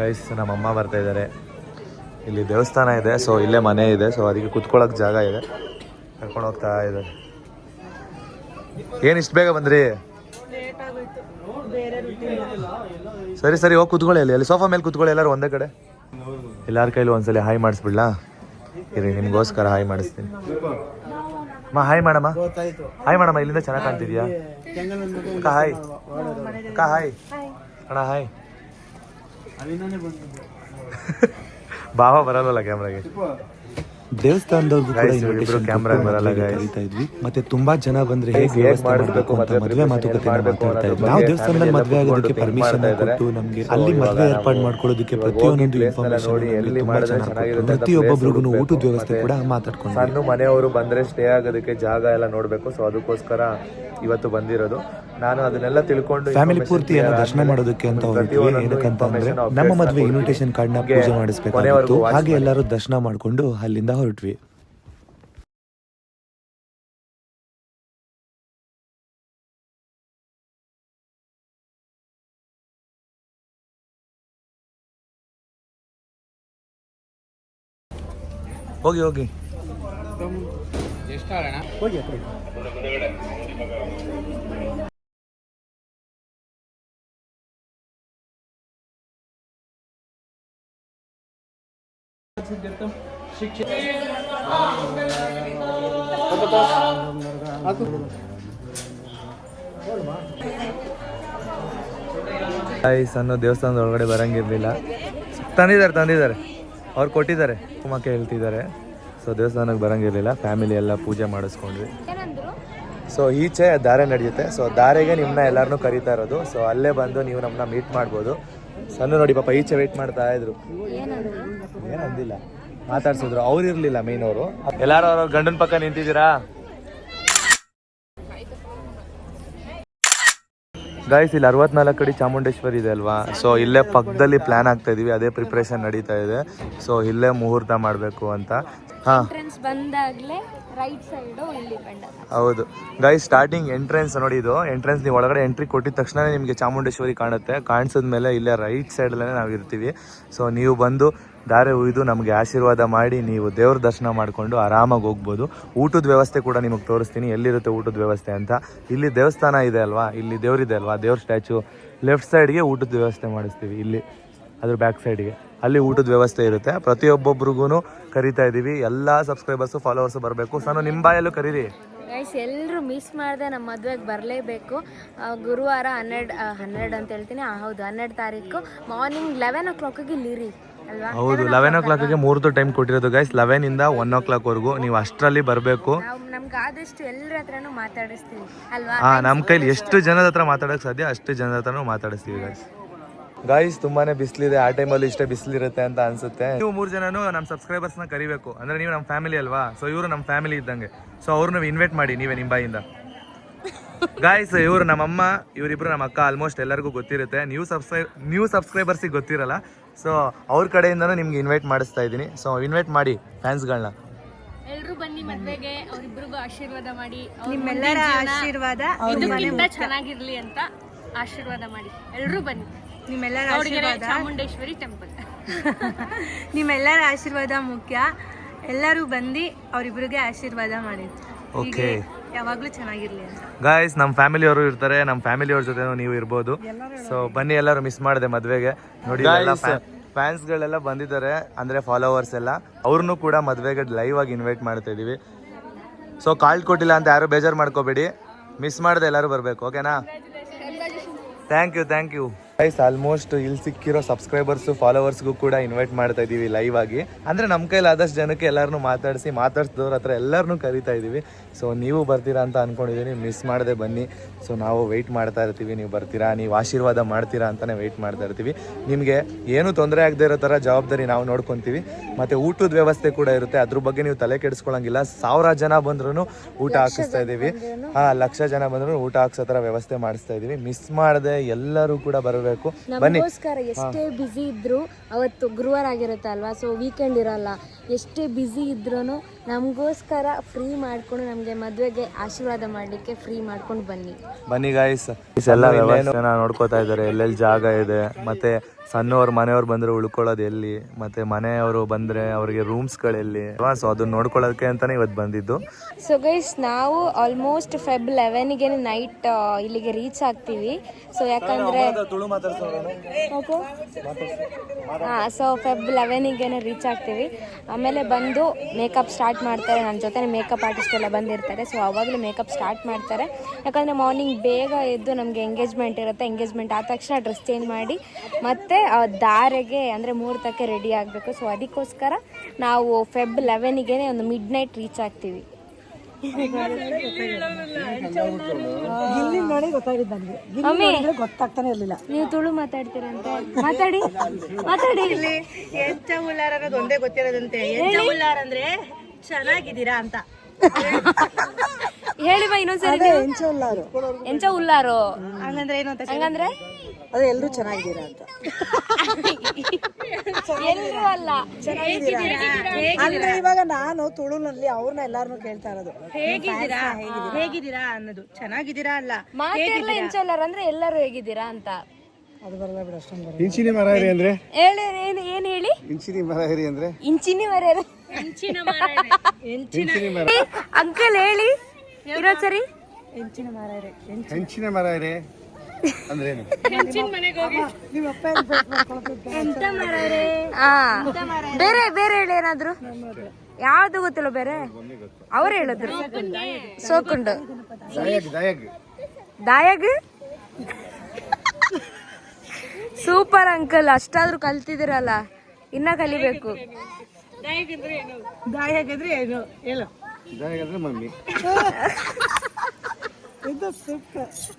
ಗೈಸ್ ನಮ್ಮಮ್ಮ ಬರ್ತಾ ಇದ್ದಾರೆ. ಇಲ್ಲಿ ದೇವಸ್ಥಾನ ಇದೆ. ಸೊ ಇಲ್ಲೇ ಮನೆ ಇದೆ. ಸೊ ಅದಕ್ಕೆ ಕುತ್ಕೊಳ್ಳೋಕೆ ಜಾಗ ಇದೆ. ಕರ್ಕೊಂಡು ಹೋಗ್ತಾ ಇದ್ದಾರೆ. ಏನು ಇಷ್ಟು ಬೇಗ ಬಂದ್ರಿ? ಸರಿ ಸರಿ ಹೋಗಿ ಕೂತ್ಕೊಳ್ಳಿ ಅಲ್ಲಿ. ಅಲ್ಲಿ ಸೋಫಾ ಮೇಲೆ ಕೂತ್ಕೊಳ್ಳಿ ಎಲ್ಲರೂ ಒಂದೇ ಕಡೆ. ಎಲ್ಲಾರ ಕೈಲೂ ಒಂದ್ಸಲಿ ಹಾಯ್ ಮಾಡಿಸ್ಬಿಡ್ಲಾ? ಇರಿ ನಿಮ್ಗೋಸ್ಕರ ಹಾಯ್ ಮಾಡಿಸ್ತೀನಿ. ಅಮ್ಮ ಹಾಯ್ ಮಾಡಮ್ಮ. ಹಾಯ್ ಮಾಡಮ್ಮ ಇಲ್ಲಿಂದ ಚೆನ್ನಾಗಿ ಕಾಣ್ತಿದ್ಯಾ? ಅಕ್ಕ ಹಾಯ್ ಅಕ್ಕ ಹಾಯ್ ಅಣ್ಣ ಹಾಯ್ ಬಾವ ಬರಲ್ವಲ್ಲ ಕ್ಯಾಮ್ರಾಗೆ ದೇವಸ್ಥಾನದವ್ರಿಗೂ ಕೂಡ ಇನ್ವಿಟೇಷನ್. ಕರೀತಾ ಇದ್ವಿ. ಮತ್ತೆ ತುಂಬಾ ಜನ ಬಂದ್ರೆ ಹೇಗ್ ವ್ಯವಸ್ಥೆ ಮಾಡ್ಬೇಕು, ಅಂತ ಮದ್ವೆ ಮಾತುಕತೆ ಮಾತಾಡ್ತಾ ಇದ್ವಿ. ನಾವು ದೇವಸ್ಥಾನದಲ್ಲಿ ಮದುವೆ ಆಗೋದಕ್ಕೆ ಪರ್ಮಿಷನ್ ಕೊಟ್ಟು. ನಮ್ಗೆ ಅಲ್ಲಿ ಮದುವೆ ಏರ್ಪಾಡು ಮಾಡ್ಕೊಳ್ಳೋದಕ್ಕೆ ಪ್ರತಿಯೊಂದು ಇನ್ಫಾರ್ಮೇಶನ್ ತುಂಬಾ ಚೆನ್ನಾಗಿ ಪ್ರತಿಯೊಬ್ಬೊಬ್ರಿಗೂ ಊಟದ ವ್ಯವಸ್ಥೆ ಕೂಡ ಮಾತಾಡ್ಕೊಂಡು ಸಣ್ಣ ಮನೆಯವರು ಬಂದ್ರೆ ಸ್ಟೇ ಆಗೋದಕ್ಕೆ ಜಾಗ ಎಲ್ಲ ನೋಡ್ಬೇಕು. ಸೊ ಅದಕ್ಕೋಸ್ಕರ ಇವತ್ತು ಬಂದಿರೋದು. ನಾನು ಅದನ್ನೆಲ್ಲ ತಿಳ್ಕೊಂಡು ಫ್ಯಾಮಿಲಿ ಪೂರ್ತಿ ಏನೋ ದರ್ಶನ ಮಾಡೋದಕ್ಕೆ ಅಂತ ಹೋಗಿದ್ವಿ ಏನಕ್ಕಂತ ಅಂದ್ರೆ ನಮ್ಮ ಮದುವೆ. ಇನ್ವಿಟೇಷನ್ ಕಾರ್ಡ್ನ ಹೀಗೆ ಪೂಜೆ ಮಾಡಿಸ್ಬೇಕಾಗಿತ್ತು. ಹಾಗೆ. ಎಲ್ಲರೂ ದರ್ಶನ ಮಾಡ್ಕೊಂಡು ಅಲ್ಲಿಂದ ಹೊರಟ್ವಿ. ಹೋಗಿ ಹೋಗಿ. ಗೈಸ್ ಸಣ್ಣ ದೇವಸ್ಥಾನದ ಒಳಗಡೆ ಬರಂಗಿರ್ಲಿಲ್ಲ. ತಂದಿದ್ದಾರೆ ತಂದಿದ್ದಾರೆ. ಅವ್ರು ಕೊಟ್ಟಿದ್ದಾರೆ. ಮಕ್ಕಳು ಹೇಳ್ತಿದ್ದಾರೆ. ಸೊ ದೇವಸ್ಥಾನಕ್ಕೆ ಬರಂಗಿರಲಿಲ್ಲ. ಫ್ಯಾಮಿಲಿ ಎಲ್ಲ ಪೂಜೆ ಮಾಡಿಸ್ಕೊಂಡ್ವಿ. ಸೊ ಈಚೆ ದಾರೆ ನಡೆಯುತ್ತೆ. ಸೊ ದಾರೆಗೆ ನಿಮ್ಮನ್ನ ಎಲ್ಲರನ್ನೂ ಕರೀತಾ ಇರೋದು. ಸೊ ಅಲ್ಲೇ ಬಂದು ನೀವು ನಮ್ಮನ್ನ ಮೀಟ್ ಮಾಡ್ಬೋದು. ಸಣ್ಣ ನೋಡಿ ಪಾಪ ಈಚೆ ವೆಯ್ಟ್ ಮಾಡ್ತಾ ಇದ್ರು. ಏನಂದಿಲ್ಲ. ಮಾತಾಡ್ಸಿದ್ರು. ಅವ್ರು ಇರ್ಲಿಲ್ಲ ಮೇನ್ ಅವರು. ಎಲ್ಲಾರು ಅವ್ರ ಗಂಡನ ಪಕ್ಕ ನಿಂತಿದ್ದೀರಾ? ಗಾಯ್ಸ್ ಇಲ್ಲಿ ಅರವತ್ನಾಲ್ಕು ಕಡೆ ಚಾಮುಂಡೇಶ್ವರಿ ಇದೆ ಅಲ್ವಾ? ಸೊ ಇಲ್ಲೇ ಪಕ್ಕದಲ್ಲಿ ಪ್ಲಾನ್ ಆಗ್ತಾ ಇದೀವಿ. ಅದೇ ಪ್ರಿಪ್ರೇಷನ್ ನಡೀತಾ ಇದೆ. ಸೊ ಇಲ್ಲೇ ಮುಹೂರ್ತ ಮಾಡಬೇಕು ಅಂತ. ಹಾಂ. ಬಂದಾಗಲೇ ಬಂದಾಗ್ಲೇ ರೈಟ್ ಸೈಡು ಇಲ್ಲಿ ಬಂಡ ಹೌದು. ಗೈಸ್ ಸ್ಟಾರ್ಟಿಂಗ್ ಎಂಟ್ರೆನ್ಸ್ ನೋಡಿ ಇದು. ಎಂಟ್ರೆನ್ಸ್ ನೀವು ಒಳಗಡೆ ಎಂಟ್ರಿ ಕೊಟ್ಟಿದ ತಕ್ಷಣ ನಿಮಗೆ ಚಾಮುಂಡೇಶ್ವರಿ ಕಾಣುತ್ತೆ. ಕಾಣಿಸಿದ ಮೇಲೆ ಇಲ್ಲೇ ರೈಟ್ ಸೈಡಲ್ಲೇ ನಾವು ಇರ್ತೀವಿ ಸೊ ನೀವು ಬಂದು ದಾರೆ ಉಯ್ದು ನಮಗೆ ಆಶೀರ್ವಾದ ಮಾಡಿ ನೀವು ದೇವ್ರ ದರ್ಶನ ಮಾಡಿಕೊಂಡು ಆರಾಮಾಗಿ ಹೋಗ್ಬೋದು. ಊಟದ ವ್ಯವಸ್ಥೆ ಕೂಡ ನಿಮಗೆ ತೋರಿಸ್ತೀನಿ. ಎಲ್ಲಿರುತ್ತೆ ಊಟದ ವ್ಯವಸ್ಥೆ ಅಂತ. ಇಲ್ಲಿ ದೇವಸ್ಥಾನ ಇದೆ ಅಲ್ವಾ? ಇಲ್ಲಿ ದೇವ್ರಿದೆ ಅಲ್ವಾ? ದೇವ್ರ ಸ್ಟ್ಯಾಚು. ಲೆಫ್ಟ್ ಸೈಡ್ಗೆ ಊಟದ ವ್ಯವಸ್ಥೆ ಮಾಡಿಸ್ತೀವಿ ಇಲ್ಲಿ. ಅದ್ರ ಬ್ಯಾಕ್ ಸೈಡ್ಗೆ. ಅಲ್ಲಿ ಊಟದ ವ್ಯವಸ್ಥೆ ಇರುತ್ತೆ. ಪ್ರತಿಯೊಬ್ಬೊಬ್ರಿಗೂ ಕರಿತಾ ಇದ್ದೀವಿ. ಎಲ್ಲ ಸಬ್ಸ್ಕ್ರೈಬರ್ಸು ಫಾಲೋವರ್ಸು ಬರಬೇಕು. ಸಣ್ಣ ನಿಮ್ಮ ಬಾಯಲ್ಲೂ ಕರೀರಿ. ಗೈಸ್ ಎಲ್ಲರೂ ಮಿಸ್ ಮಾಡದೆ ನಮ್ಮ ಮದುವೆಗೆ ಬರಲೇಬೇಕು. ಗುರುವಾರ ಹನ್ನೆರಡು ಹನ್ನೆರಡು ಅಂತ ಹೇಳ್ತೀನಿ. ಹೌದು, ಹನ್ನೆರಡು ತಾರೀಕು. ಮಾರ್ನಿಂಗ್ ಲೆವೆನ್ ಓ ಕ್ಲಾಕಿಗೆ ಇಲ್ಲಿರಿ. ಹೌದು ಲೆವೆನ್ ಓ ಕ್ಲಾಕಿಗೆ ಮೂರ್ದು ಟೈಮ್ ಕೊಟ್ಟಿರೋದು ಗೈಸ್ ಲೆವೆನ್ ಇಂದ ಒನ್ ಓ ಕ್ಲಾಕ್ವರೆಗೂ ನೀವು ಅಷ್ಟರಲ್ಲಿ ಬರಬೇಕು. ಆದಷ್ಟು ಎಲ್ಲರ ಹತ್ರನೂ ಮಾತಾಡಿಸ್ತೀವಿ ಅಲ್ವಾ? ಹಾ ನಮ್ಮ ಕೈಲಿ ಎಷ್ಟು ಜನದ ಹತ್ರ ಮಾತಾಡೋಕೆ ಸಾಧ್ಯ ಅಷ್ಟು ಜನದ ಹತ್ರನೂ ಮಾತಾಡಿಸ್ತೀವಿ ಗೈಸ್ ಗಾಯ್ಸ್ ತುಂಬಾನೇ ಬಿಸಿಲಿದೆ. ಆ ಟೈಮಲ್ಲಿ ಇಷ್ಟೇ ಬಿಸಿಲಿರುತ್ತೆ ಅಂತ ಅನ್ಸುತ್ತೆ. ನೀವು ಮೂರು ಜನನು ನಮ್ಮ ಸಬ್ಸ್ಕ್ರೈಬರ್ಸ್ನ ಕರಿಬೇಕು. ಅಂದ್ರೆ ನೀವು ನಮ್ಮ ಫ್ಯಾಮಿಲಿ ಅಲ್ವಾ? ಸೊ ಇವರು ನಮ್ಮ ಫ್ಯಾಮಿಲಿ ಇದ್ದಂಗೆ. ಸೊ ಅವ್ರನ್ನ ಇನ್ವೈಟ್ ಮಾಡಿ ನೀವೇ ನಿಮ್ಮ ಬಾಯಿಂದ. ಗಾಯ್ಸ್ ಇವರು ನಮ್ಮಮ್ಮ ಇವರಿಬ್ರು ನಮ್ಮ ಅಕ್ಕ ಆಲ್ಮೋಸ್ಟ್ ಎಲ್ಲರಿಗೂ ಗೊತ್ತಿರುತ್ತೆ. ನೀವು ಸಬ್ಸ್ಕ್ರೈಬ್ ನೀವು ಸಬ್ಸ್ಕ್ರೈಬರ್ಸಿಗೆ ಗೊತ್ತಿರಲ್ಲ. ಸೊ ಅವ್ರ ಕಡೆಯಿಂದನೂ ನಿಮ್ಗೆ ಇನ್ವೈಟ್ ಮಾಡಿಸ್ತಾ ಇದ್ದೀನಿ. ಸೊ ಇನ್ವೈಟ್ ಮಾಡಿ ಫ್ಯಾನ್ಸ್ಗಳನ್ನ ಎಲ್ಲರೂ ಬನ್ನಿ ಮದುವೆಗೆ ಅವ್ರಿಬ್ರಿಗೂ ಆಶೀರ್ವಾದ ಮಾಡಿ. ನಿಮ್ಮೆಲ್ಲರ ಆಶೀರ್ವಾದ ಇದಕ್ಕಿಂತ ಚೆನ್ನಾಗಿರ್ಲಿ ಅಂತ ಆಶೀರ್ವಾದ ಮಾಡಿ. ಎಲ್ಲರೂ ಬನ್ನಿ. ನಿಮ್ಮೆಲ್ಲರ ನೋಡಿದರೆ ಚಾಮುಂಡೇಶ್ವರಿ ಟೆಂಪಲ್ ನಿಮ್ಮೆಲ್ಲರ ಆಶೀರ್ವಾದ ಮುಖ್ಯ. ಎಲ್ಲರೂ ಬಂದು ಅವರಿಬ್ಬರಿಗೆ ಆಶೀರ್ವಾದ ಮಾಡಿ. ಓಕೆ ಯಾವಾಗ್ಲೂ ಚೆನ್ನಾಗಿರ್ಲಿ ಅಂತ. ಗಾಯ್ಸ್ ನಮ್ಮ ಫ್ಯಾಮಿಲಿಯವರು ಇರ್ತಾರೆ ನಮ್ಮ ಫ್ಯಾಮಿಲಿಯವ್ರ ಜೊತೆ ನೀವು ಇರ್ಬೋದು. ಸೊ ಬನ್ನಿ ಎಲ್ಲರೂ ಮಿಸ್ ಮಾಡಿದೆ ಮದುವೆಗೆ. ನೋಡಿ ಫ್ಯಾನ್ಸ್ಗಳೆಲ್ಲ ಬಂದಿದ್ದಾರೆ ಅಂದ್ರೆ ಫಾಲೋವರ್ಸ್ ಎಲ್ಲ. ಅವ್ರನ್ನೂ ಕೂಡ ಮದುವೆಗೆ ಲೈವ್ ಆಗಿ ಇನ್ವೈಟ್ ಮಾಡ್ತಾ ಇದೀವಿ. ಸೊ ಕಾಲ್ ಕೊಟ್ಟಿಲ್ಲ ಅಂತ ಯಾರು ಬೇಜಾರು ಮಾಡ್ಕೋಬೇಡಿ. ಮಿಸ್ ಮಾಡದೆ ಎಲ್ಲರೂ ಬರಬೇಕು ಓಕೆನಾ thank you thank you guys almost ಇಲ್ಲಿ ಸಿಕ್ಕಿರೋ ಸಬ್ಸ್ಕ್ರೈಬರ್ಸ್ ಫಾಲೋವರ್ಸ್ಗೂ ಕೂಡ ಇನ್ವೈಟ್ ಮಾಡ್ತಾ ಇದ್ದೀವಿ ಲೈವ್ ಆಗಿ. ಅಂದ್ರೆ ನಮ್ಮ ಕೈಲಿ ಆದಷ್ಟು ಜನಕ್ಕೆ ಎಲ್ಲರನ್ನೂ ಮಾತಾಡಿಸಿ ಮಾತಾಡ್ಸಿದವ್ರ ಹತ್ರ ಎಲ್ಲರನ್ನೂ ಕರಿತಾ ಇದ್ದೀವಿ ಸೊ ನೀವು ಬರ್ತೀರಾ ಅಂತ ಅನ್ಕೊಂಡಿದ್ದೀನಿ ಮಿಸ್ ಮಾಡದೆ ಬನ್ನಿ. ಸೊ ನಾವು ವೆಯ್ಟ್ ಮಾಡ್ತಾ ಇರ್ತೀವಿ ನೀವು ಬರ್ತೀರಾ ನೀವು ಆಶೀರ್ವಾದ ಮಾಡ್ತೀರಾ ಅಂತಲೇ ವೆಯ್ಟ್ ಮಾಡ್ತಾ ಇರ್ತೀವಿ. ನಿಮಗೆ ಏನು ತೊಂದರೆ ಆಗದೆ ಇರೋ ಥರ ಜವಾಬ್ದಾರಿ ನಾವು ನೋಡ್ಕೊತೀವಿ. ಮತ್ತು ಊಟದ ವ್ಯವಸ್ಥೆ ಕೂಡ ಇರುತ್ತೆ. ಅದ್ರ ಬಗ್ಗೆ ನೀವು ತಲೆ ಕೆಡಿಸ್ಕೊಳ್ಳಂಗಿಲ್ಲ ಸಾವಿರ ಜನ ಬಂದ್ರೂ ಊಟ ಹಾಕಿಸ್ತಾ ಇದ್ದೀವಿ ಹಾಂ ಲಕ್ಷ ಜನ ಬಂದ್ರೂ ಊಟ ಹಾಕ್ಸೋ ಥರ ವ್ಯವಸ್ಥೆ ಮಾಡಿಸ್ತಾ ಇದ್ದೀವಿ ಮಿಸ್ ಮಾಡದೆ ಎಲ್ಲರೂ ಕೂಡ ಬರಬೇಕು. ಬನ್ನಿ. ನಮಗೋಸ್ಕರ ಎಷ್ಟೇ ಬ್ಯುಸಿ ಇದ್ರು ಅವತ್ತು ಗುರುವಾರ ಆಗಿರುತ್ತೆ ಅಲ್ವಾ ಸೊ ವೀಕೆಂಡ್ ಇರಲ್ಲ. ಎಷ್ಟೇ ಬ್ಯುಸಿ ಇದ್ರೂ ನಮಗೋಸ್ಕರ ಫ್ರೀ ಮಾಡ್ಕೊಂಡು ನಮಗೆ ಮದುವೆಗೆ ಆಶೀರ್ವಾದ ಮಾಡಲಿಕ್ಕೆ ಫ್ರೀ ಮಾಡ್ಕೊಂಡು ಬನ್ನಿ. ಬನ್ನಿ ಗಾಯ್ಸ್ ಎಲ್ಲ ಜನ ನೋಡ್ಕೋತಾ ಇದ್ದಾರೆ. ಎಲ್ಲೆಲ್ಲಿ ಜಾಗ ಇದೆ ಮತ್ತೆ ಸಣ್ಣವ್ರ ಮನೆಯವ್ರು ಬಂದ್ರೆ ಉಳ್ಕೊಳ್ಳೋದು ಎಲ್ಲಿ ಮತ್ತೆ ಮನೆಯವರು ಬಂದ್ರೆ ಅವ್ರಿಗೆ ರೂಮ್ಸ್ಗಳೆಲ್ಲಿ ಸೊ ಅದನ್ನ ನೋಡ್ಕೊಳ್ಳೋದಕ್ಕೆ ಅಂತಾನೆ ಇವತ್ತು ಬಂದಿದ್ದು. ಸೊ ಗೈಸ್ ನಾವು ಆಲ್ಮೋಸ್ಟ್ ಫೆಬ್ ಲೆವೆನ್ಗೆ ನೈಟ್ ಇಲ್ಲಿಗೆ ರೀಚ್ ಆಗ್ತೀವಿ. ಸೊ ಯಾಕಂದ್ರೆ ಹಾಂ ಸೊ ಫೆಬ್ ಲೆವೆನ್ಗೆ ರೀಚ್ ಆಗ್ತೀವಿ. ಆಮೇಲೆ ಬಂದು ಮೇಕಪ್ ಸ್ಟಾರ್ಟ್ ಮಾಡ್ತಾರೆ. ನನ್ನ ಜೊತೆ ಮೇಕಪ್ ಆರ್ಟಿಸ್ಟ್ ಎಲ್ಲ ಬಂದಿರ್ತಾರೆ. ಸೊ ಅವಾಗಲೇ ಮೇಕಪ್ ಸ್ಟಾರ್ಟ್ ಮಾಡ್ತಾರೆ. ಯಾಕಂದರೆ ಮಾರ್ನಿಂಗ್ ಬೇಗ ಎದ್ದು ನಮಗೆ ಎಂಗೇಜ್ಮೆಂಟ್ ಇರುತ್ತೆ. ಎಂಗೇಜ್ಮೆಂಟ್ ಆದ ತಕ್ಷಣ ಡ್ರೆಸ್ ಚೇಂಜ್ ಮಾಡಿ ಮತ್ತೆ ದಾರೆಗೆ ಅಂದರೆ ಮುಹೂರ್ತಕ್ಕೆ ರೆಡಿ ಆಗಬೇಕು. ಸೊ ಅದಕ್ಕೋಸ್ಕರ ನಾವು ಫೆಬ್ ಲೆವೆನಿಗೆ ಒಂದು ಮಿಡ್ ನೈಟ್ ರೀಚ್ ಆಗ್ತೀವಿ. ಗಿಲ್ಲಿ ನೋಡಿ ಗೊತ್ತಾಗಿದ್ದು ನನಗೆ ಮಮ್ಮಿ ಗೊತ್ತಾಗ್ತಾನೆ ಇರಲಿಲ್ಲ ನೀವು ತುಳು ಮಾತಾಡ್ತೀರಂತೆ ಮಾತಾಡಿ ಮಾತಾಡಿ. ಎಂಚ ಉಳ್ಳಾರ ಅನ್ನೋದು ಒಂದೇ ಗೊತ್ತಿರೋದಂತೆ. ಎಂಚ ಉಳ್ಳಾರ ಅಂದ್ರೆ ಚೆನ್ನಾಗಿದ್ದೀರಾ ಅಂತ. ಹೇಳಿ ಬಾ ಇನ್ನೊಂದ್ಸರಿ ಎಂಚ ಉಳ್ಳಾರು ಎಂಚ ಉಲ್ಲಾರು ಹಂಗಂದ್ರೆ ಏನು ಅಂತ ಹಂಗಂದ್ರೆ? ಅದೇ ಎಲ್ಲರೂ ಚೆನ್ನಾಗಿದ್ದೀರಾ ಅಂತ. ಎಲ್ಲರೂ ಅಲ್ಲ. ಅಂದ್ರೆ ಇವಾಗ ನಾನು ತುಳುನಲ್ಲಿ ಅವ್ರನ್ನ ಎಲ್ಲಾರನು ಕೇಳ್ತಾ ಇರೋದು. ಹೇಗಿದ್ದೀರಾ? ಹೇಗಿದ್ದೀರಾ? ಅನ್ನೋದು. ಚೆನ್ನಾಗಿದ್ದೀರಾ ಅಲ್ಲ? ಮಾತೆಲ್ಲ ಎಂಚ ಅಂದ್ರೆ ಎಲ್ಲರೂ ಹೇಗಿದ್ದೀರಾ ಅಂತ. ಅದು ಬರಲ್ಲ ಬಿಡು ಅಷ್ಟೊಂದು ಬರಲ್ಲ. ಇಂಚಿನಿ ಮರ ಹರಿ ಅಂದ್ರೆ? ಹೇಳಿ ಏನು ಏನು ಹೇಳಿ? ಇಂಚಿನಿ ಮರ ಅಂದ್ರೆ? ಇಂಚಿನಿ ಮರ್ಯಾರ. ಅಂಕಲ್ ಹೇಳಿ ಇರೋ ಸರಿ? ಹೆಂಚಿನ ಮರ ಬೇರೆ ಬೇರೆ ಹೇಳಿ ಏನಾದ್ರು? ಯಾವ್ದು ಗೊತ್ತಿಲ್ಲ ಬೇರೆ? ಅವ್ರು ಹೇಳಿದ್ರು. ಸೋಕುಂಡು. ದಾಯಗ್ ದಾಯಗ್. ದಾಯಾಗ? ಸೂಪರ್ ಅಂಕಲ್ ಅಷ್ಟಾದ್ರೂ ಕಲ್ತಿದಿರಲ್ಲ ಇನ್ನ ಕಲಿಬೇಕು. ಗಾಯ ಆಗಿದ್ರೆ ಏನು? ಹೇಳು. ಮಮ್ಮಿ.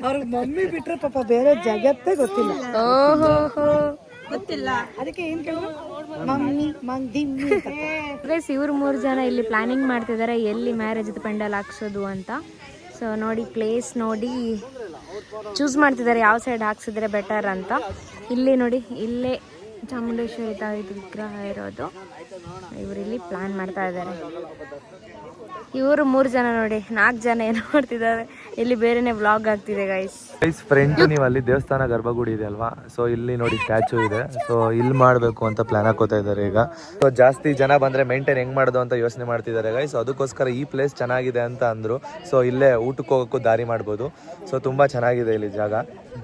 ಅವ್ರಿಗೆ ಮಮ್ಮಿ ಬಿಟ್ರೆ ಪಾಪ ಬೇರೆ ಜಗತ್ತೇ ಗೊತ್ತಿಲ್ಲ. ಓಹೋ ಗೊತ್ತಿಲ್ಲ. ಅದಕ್ಕೆ ಏನ್ ಕೇಳಿದ್ರು ಮಮ್ಮಿ ಮಂದಿಮ್ಮಿ. ಗೈಸ್ ಇವ್ರು ಮೂರು ಜನ ಇಲ್ಲಿ ಪ್ಲಾನಿಂಗ್ ಮಾಡ್ತಿದ್ದಾರೆ ಎಲ್ಲಿ ಮ್ಯಾರೇಜ್ ಪೆಂಡಲ್ ಹಾಕ್ಸೋದು ಅಂತ. ಸೊ ನೋಡಿ ಪ್ಲೇಸ್ ನೋಡಿ. ಚೂಸ್ ಮಾಡ್ತಿದ್ದಾರೆ ಯಾವ ಸೈಡ್ ಹಾಕ್ಸಿದ್ರೆ ಬೆಟರ್ ಅಂತ. ಇಲ್ಲಿ ನೋಡಿ ಇಲ್ಲೇ ಚಾಮುಂಡೇಶ್ವರಿ ತಾಯಿ ವಿಗ್ರಹ ಇರೋದು. ಇವ್ರು ಇಲ್ಲಿ ಪ್ಲಾನ್ ಮಾಡ್ತಾ ಇದ್ದಾರೆ ಇವರು ಮೂರು ಜನ ನೋಡಿ ನಾಲ್ಕು ಜನ ಏನು ಮಾಡ್ತಿದ್ದಾರೆ ಇಲ್ಲಿ ಬೇರೆನೆ ಬ್ಲಾಗ್ ಆಗ್ತಿದೆ ಗೈಸ್ ಗೈಸ್ ಫ್ರೆಂಡ್ ನೀವು ಅಲ್ಲಿ ದೇವಸ್ಥಾನ ಗರ್ಭಗುಡಿ ಇದೆ ಅಲ್ವಾ? ಸೊ ಇಲ್ಲಿ ನೋಡಿ ಸ್ಟ್ಯಾಚು ಇದೆ. ಸೊ ಇಲ್ಲಿ ಮಾಡಬೇಕು ಅಂತ ಪ್ಲಾನ್ ಹಾಕೋತಾ ಇದ್ದಾರೆ ಈಗ. ಸೊ ಜಾಸ್ತಿ ಜನ ಬಂದ್ರೆ ಮೇಂಟೈನ್ ಹೆಂಗ್ ಮಾಡೋದು ಅಂತ ಯೋಚನೆ ಮಾಡ್ತಿದ್ದಾರೆ ಗೈಸ್ ಅದಕ್ಕೋಸ್ಕರ ಈ ಪ್ಲೇಸ್ ಚೆನ್ನಾಗಿದೆ ಅಂತ ಅಂದ್ರು. ಸೊ ಇಲ್ಲೇ ಊಟಕ್ಕೆ ಹೋಗೋಕ್ಕೂ ದಾರಿ ಮಾಡ್ಬೋದು. ಸೊ ತುಂಬಾ ಚೆನ್ನಾಗಿದೆ ಇಲ್ಲಿ ಜಾಗ.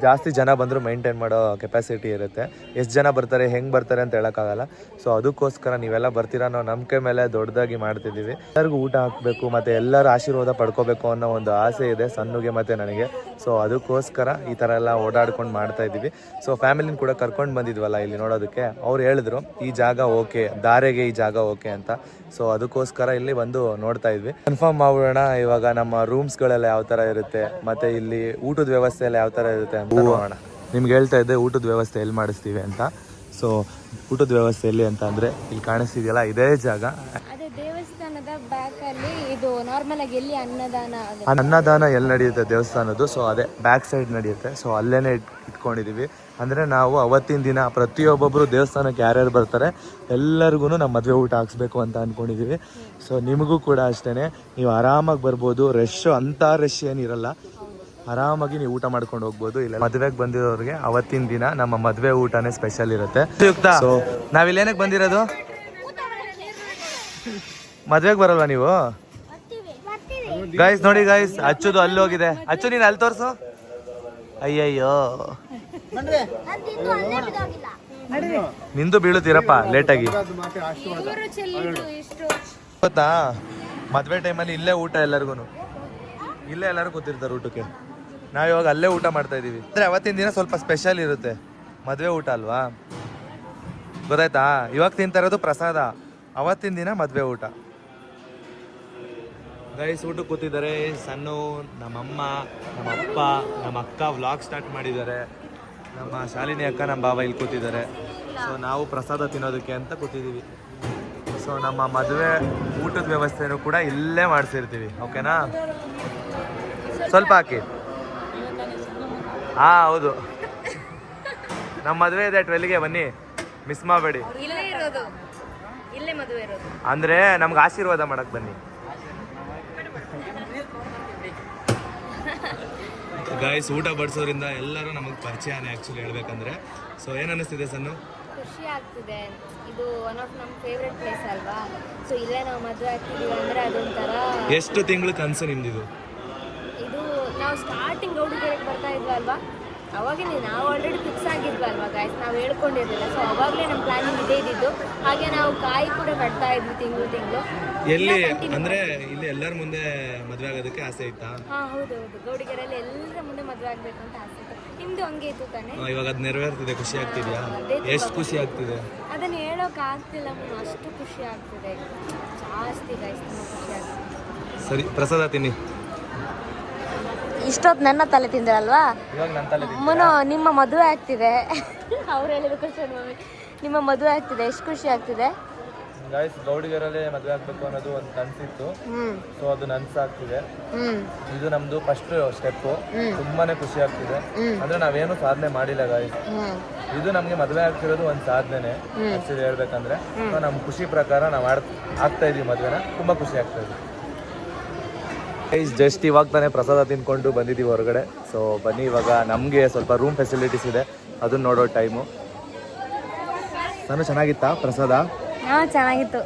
ಜಾಸ್ತಿ ಜನ ಬಂದ್ರು ಮೇಂಟೈನ್ ಮಾಡೋ ಕೆಪಾಸಿಟಿ ಇರುತ್ತೆ. ಎಷ್ಟು ಜನ ಬರ್ತಾರೆ ಹೆಂಗ್ ಬರ್ತಾರೆ ಅಂತ ಹೇಳಕ್ಕಾಗಲ್ಲ. ಸೊ ಅದಕ್ಕೋಸ್ಕರ ನೀವೆಲ್ಲ ಬರ್ತೀರಾ ಅನ್ನೋ ನಂಬಿಕೆ ಮೇಲೆ ದೊಡ್ಡದಾಗಿ ಮಾಡ್ತಿದ್ದೀವಿ. ಎಲ್ಲರಿಗೂ ಊಟ ಹಾಕ್ಬೇಕು ಮತ್ತೆ ಎಲ್ಲರ ಆಶೀರ್ವಾದ ಪಡ್ಕೋಬೇಕು ಅನ್ನೋ ಒಂದು ಆಸೆ ಇದೆ. ಸಣ್ಣಗೆ ಮತ್ತೆ ನನಗೆ. ಸೊ ಅದಕ್ಕೋಸ್ಕರ ಈ ಥರ ಎಲ್ಲ ಓಡಾಡ್ಕೊಂಡು ಮಾಡ್ತಾ ಇದ್ದೀವಿ. ಸೊ ಫ್ಯಾಮಿಲಿನ ಕೂಡ ಕರ್ಕೊಂಡು ಬಂದಿದ್ವಲ್ಲ ಇಲ್ಲಿ ನೋಡೋದಕ್ಕೆ? ಅವ್ರು ಹೇಳಿದ್ರು ಈ ಜಾಗ ಓಕೆ ದಾರೆಗೆ ಈ ಜಾಗ ಓಕೆ ಅಂತ. ಸೊ ಅದಕ್ಕೋಸ್ಕರ ಇಲ್ಲಿ ಬಂದು ನೋಡ್ತಾ ಇದ್ವಿ. ಕನ್ಫರ್ಮ್ ಮಾಡೋಣ ಇವಾಗ ನಮ್ಮ ರೂಮ್ಸ್ಗಳೆಲ್ಲ ಯಾವ ಥರ ಇರುತ್ತೆ ಮತ್ತೆ ಇಲ್ಲಿ ಊಟದ ವ್ಯವಸ್ಥೆ ಎಲ್ಲ ಯಾವ ಥರ ಇರುತ್ತೆ ಅಂತ ನೋಡೋಣ. ನಿಮ್ಗೆ ಹೇಳ್ತಾ ಇದ್ದೆ ಊಟದ ವ್ಯವಸ್ಥೆ ಎಲ್ಲಿ ಮಾಡಿಸ್ತೀವಿ ಅಂತ. ಸೊ ಊಟದ ವ್ಯವಸ್ಥೆ ಎಲ್ಲಿ ಅಂತ ಅಂದರೆ ಇಲ್ಲಿ ಕಾಣಿಸ್ತಿದೆಯಲ್ಲ ಇದೇ ಜಾಗ. ಅದೇ ಬ್ಯಾಕ್ ಅಲ್ಲಿ ಇದು ನಾರ್ಮಲ್ ಆಗಿ ಎಲ್ಲಿ ಅನ್ನದಾನ ಆಗುತ್ತೆ? ಅನ್ನದಾನ ಎಲ್ಲಿ ನಡೆಯುತ್ತೆ ದೇವಸ್ಥಾನದ್ದು? ಸೊ ಅದೇ ಬ್ಯಾಕ್ ಸೈಡ್ ನಡೆಯುತ್ತೆ. ಸೊ ಅಲ್ಲೇನೆ ಇಟ್ ಇಟ್ಕೊಂಡಿದೀವಿ. ಅಂದ್ರೆ ನಾವು ಅವತ್ತಿನ ದಿನ ಪ್ರತಿಯೊಬ್ಬೊಬ್ರು ದೇವಸ್ಥಾನಕ್ಕೆ ಯಾರ್ಯಾರು ಬರ್ತಾರೆ ಎಲ್ಲರಿಗೂ ನಮ್ಮ ಮದುವೆ ಊಟ ಹಾಕ್ಸ್ಬೇಕು ಅಂತ ಅನ್ಕೊಂಡಿದೀವಿ. ಸೊ ನಿಮಗೂ ಕೂಡ ಅಷ್ಟೇನೆ. ನೀವು ಆರಾಮಾಗಿ ಬರ್ಬೋದು. ರಶ್ ಅಂತ ರಶ್ ಏನಿರಲ್ಲ ಆರಾಮಾಗಿ ನೀವು ಊಟ ಮಾಡ್ಕೊಂಡು ಹೋಗ್ಬೋದು. ಇಲ್ಲ ಮದುವೆಗೆ ಬಂದಿರೋರಿಗೆ ಅವತ್ತಿನ ದಿನ ನಮ್ಮ ಮದುವೆ ಊಟನೇ ಸ್ಪೆಷಲ್ ಇರುತ್ತೆ. ಸೊ ನಾವಿಲ್ಲಿ ಏನಕ್ಕೆ ಬಂದಿರೋದು? ಮದ್ವೆಗೆ ಬರಲ್ವಾ ನೀವು? ಗಾಯ್ಸ್ ನೋಡಿ ಗಾಯ್ಸ್ ಅಚ್ಚುದು ಅಲ್ಲಿ ಹೋಗಿದೆ. ಅಚ್ಚು ನೀನು ಅಲ್ಲಿ ತೋರ್ಸು. ಅಯ್ಯಯ್ಯೋ. ನಿಂದು ಬೀಳುತ್ತೀರಪ್ಪ ಲೇಟಾಗಿ ಗೊತ್ತಾ? ಮದ್ವೆ ಟೈಮಲ್ಲಿ ಇಲ್ಲೇ ಊಟ ಎಲ್ಲರಿಗೂ ಇಲ್ಲೇ ಎಲ್ಲರೂ ಕೂತಿರ್ತಾರೆ ಊಟಕ್ಕೆ. ನಾವು ಇವಾಗ ಅಲ್ಲೇ ಊಟ ಮಾಡ್ತಾ ಇದೀವಿ. ಅಂದ್ರೆ ಅವತ್ತಿನ ದಿನ ಸ್ವಲ್ಪ ಸ್ಪೆಷಲ್ ಇರುತ್ತೆ. ಮದುವೆ ಊಟ ಅಲ್ವಾ? ಗೊತ್ತಾಯ್ತಾ? ಇವಾಗ ತಿಂತಾ ಇರೋದು ಪ್ರಸಾದ. ಅವತ್ತಿನ ದಿನ ಮದುವೆ ಊಟ. ಗೈಸ್ ಊಟಕ್ಕೆ ಕೂತಿದ್ದಾರೆ. ಸಣ್ಣ ನಮ್ಮಮ್ಮ ನಮ್ಮ ಅಪ್ಪ ನಮ್ಮ ಅಕ್ಕ ವ್ಲಾಗ್ ಸ್ಟಾರ್ಟ್ ಮಾಡಿದ್ದಾರೆ. ನಮ್ಮ ಶಾಲಿನಿ ಅಕ್ಕ ನಮ್ಮ ಬಾಬಾ ಇಲ್ಲಿ ಕೂತಿದ್ದಾರೆ. ಸೊ ನಾವು ಪ್ರಸಾದ ತಿನ್ನೋದಕ್ಕೆ ಅಂತ ಕೂತಿದ್ದೀವಿ. ಸೊ ನಮ್ಮ ಮದುವೆ ಊಟದ ವ್ಯವಸ್ಥೆನೂ ಕೂಡ ಇಲ್ಲೇ ಮಾಡಿಸಿರ್ತೀವಿ. ಓಕೆನಾ ಸ್ವಲ್ಪ ಹಾಕಿ. ಹಾ ಹೌದು. ನಮ್ಮ ಮದುವೆ ಇದೆ ಟ್ವೆಲ್ಗೆ ಬನ್ನಿ. ಮಿಸ್ ಮಾಡಬೇಡಿ. ಅಂದ್ರೆ ನಮ್ಗೆ ಆಶೀರ್ವಾದ ಮಾಡಕ್ಕೆ ಬನ್ನಿ. ಗಾಯ್ಸ್ ಊಟ ಬಡಿಸೋದ್ರಿಂದ ಎಲ್ಲರೂ ನಮಗೆ ಪರಿಚಯನೇ ಆ್ಯಕ್ಚುಲಿ ಹೇಳ್ಬೇಕಂದ್ರೆ. ಸೊ ಏನು ಅನ್ನಿಸ್ತಿದೆ ಸನ್ನು? ಖುಷಿ ಆಗ್ತಿದೆ. ಇದು ಒನ್ ಆಫ್ ನಮ್ಮ ಫೇವ್ರೆಟ್ ಪ್ಲೇಸ್ ಅಲ್ವಾ? ಸೊ ಇಲ್ಲೇ ನಾವು ಮದುವೆ ಆಗ್ತಿದ್ದೀವಿ ಅಂದರೆ ಅದೊಂಥರ ಎಷ್ಟು ತಿಂಗಳು ಕನಸು ನಿಮ್ದು ಇದು ನಾವು ಸ್ಟಾರ್ಟಿಂಗ್ ಗೌಡಿಗೆರೆಗೆ ಬರ್ತಾ ಇದ್ವಲ್ವಾ ಅವಾಗೇನೆ ನಾವು ಆಲ್ರೆಡಿ ಫಿಕ್ಸ್ ಆಗಿದ್ವಲ್ವಾ ಗಾಯ್ಸ್ ನಾವು ಹೇಳ್ಕೊಂಡಿರಲಿಲ್ಲ. ಸೊ ಅವಾಗಲೇ ನಮ್ಮ ಪ್ಲಾನಿಂಗ್ ಇದೇ ಇದ್ದಿದ್ದು. ಹಾಗೆ ನಾವು ಕಾಯಿ ಕೂಡ ಕಟ್ತಾ ಇದ್ವಿ ತಿಂಗಳು ತಿಂಗಳು. ಎಲ್ಲಿ ಅಂದ್ರೆ ಇಲ್ಲಿ ಎಲ್ಲರ ಮುಂದೆ ಮದುವೆ ಆಗೋದಕ್ಕೆ ಆಸೆ ಇತ್ತಾ? ಹಾ ಹೌದು ಹೌದು ಗೌಡಿಗೆರೆಯಲ್ಲಿ ಎಲ್ಲರ ಮುಂದೆ ಮದುವೆ ಆಗ್ಬೇಕು ಅಂತ ಆಸೆ ಇತ್ತು. ನಿಮ್ದು ಹಂಗೆ ಇತ್ತು ತಾನೆ? ಆ, ಇವಾಗ ಅದು ನೆರವೇರ್ತಿದೆ ಖುಷಿ ಆಗ್ತಿದ್ಯಾ? ಎಷ್ಟು ಖುಷಿ ಆಗ್ತಿದೆ? ಅದನ್ನ ಹೇಳೋಕ್ ಆಗ್ತಿಲ್ಲ ಮನು ಅಷ್ಟು ಖುಷಿ ಆಗ್ತಿದೆ. ಜಾಸ್ತಿ ಗೈಸ್ ಖುಷಿ ಆಗ್ತಿದೆ. ಸರಿ ಪ್ರಸಾದ ತಿನ್ನಿ. ಇಷ್ಟೊತ್ತು ನನ್ನ ತಲೆ ತಿಂದ್ರಲ್ವಾ? ಇವಾಗ ನನ್ನ ತಲೆ ಮನು ನಿಮ್ಮ ಮದುವೆ ಆಗ್ತಿದೆ. ಅವ್ರು ಹೇಳಿದ ಕ್ವಶನ್ ನಿಮ್ಮ ಮದುವೆ ಆಗ್ತಿದೆ ಎಷ್ಟು ಖುಷಿ ಆಗ್ತಿದೆ? ಗಾಯ್ಸ್ ಗೌಡಿಗರಲ್ಲೇ ಮದುವೆ ಆಗ್ಬೇಕು ಅನ್ನೋದು ಒಂದು ಕನಸಿತ್ತು. ಸೊ ಅದು ನನ್ಸಾಗ್ತಿದೆ. ಇದು ನಮ್ದು ಫಸ್ಟ್ ಸ್ಟೆಪ್ ತುಂಬಾನೇ ಖುಷಿ ಆಗ್ತಿದೆ. ಅಂದ್ರೆ ನಾವೇನು ಸಾಧನೆ ಮಾಡಿಲ್ಲ ಗಾಯ್ಸ್ ಇದು ನಮ್ಗೆ ಮದುವೆ ಆಗ್ತಿರೋದು ಒಂದು ಸಾಧನೆ ಆಕ್ಚುಲಿ ಹೇಳ್ಬೇಕಂದ್ರೆ. ಸೊ ನಮ್ ಖುಷಿ ಪ್ರಕಾರ ನಾವು ಆಗ್ತಾ ಇದೀವಿ ಮದುವೆನ. ತುಂಬಾ ಖುಷಿ ಆಗ್ತಾ ಇದೆ. ಜಸ್ಟ್ ಇವಾಗ ತಾನೇ ಪ್ರಸಾದ ತಿನ್ಕೊಂಡು ಬಂದಿದ್ದೀವಿ ಹೊರಗಡೆ. ಸೊ ಬನ್ನಿ ಇವಾಗ ನಮಗೆ ಸ್ವಲ್ಪ ರೂಮ್ ಫೆಸಿಲಿಟೀಸ್ ಇದೆ. ಅದನ್ನ ನೋಡೋ ಟೈಮು ನಾನು ಚೆನ್ನಾಗಿತ್ತಾ ಪ್ರಸಾದ? ಹಾ ಚೆನ್ನಾಗಿತ್ತು.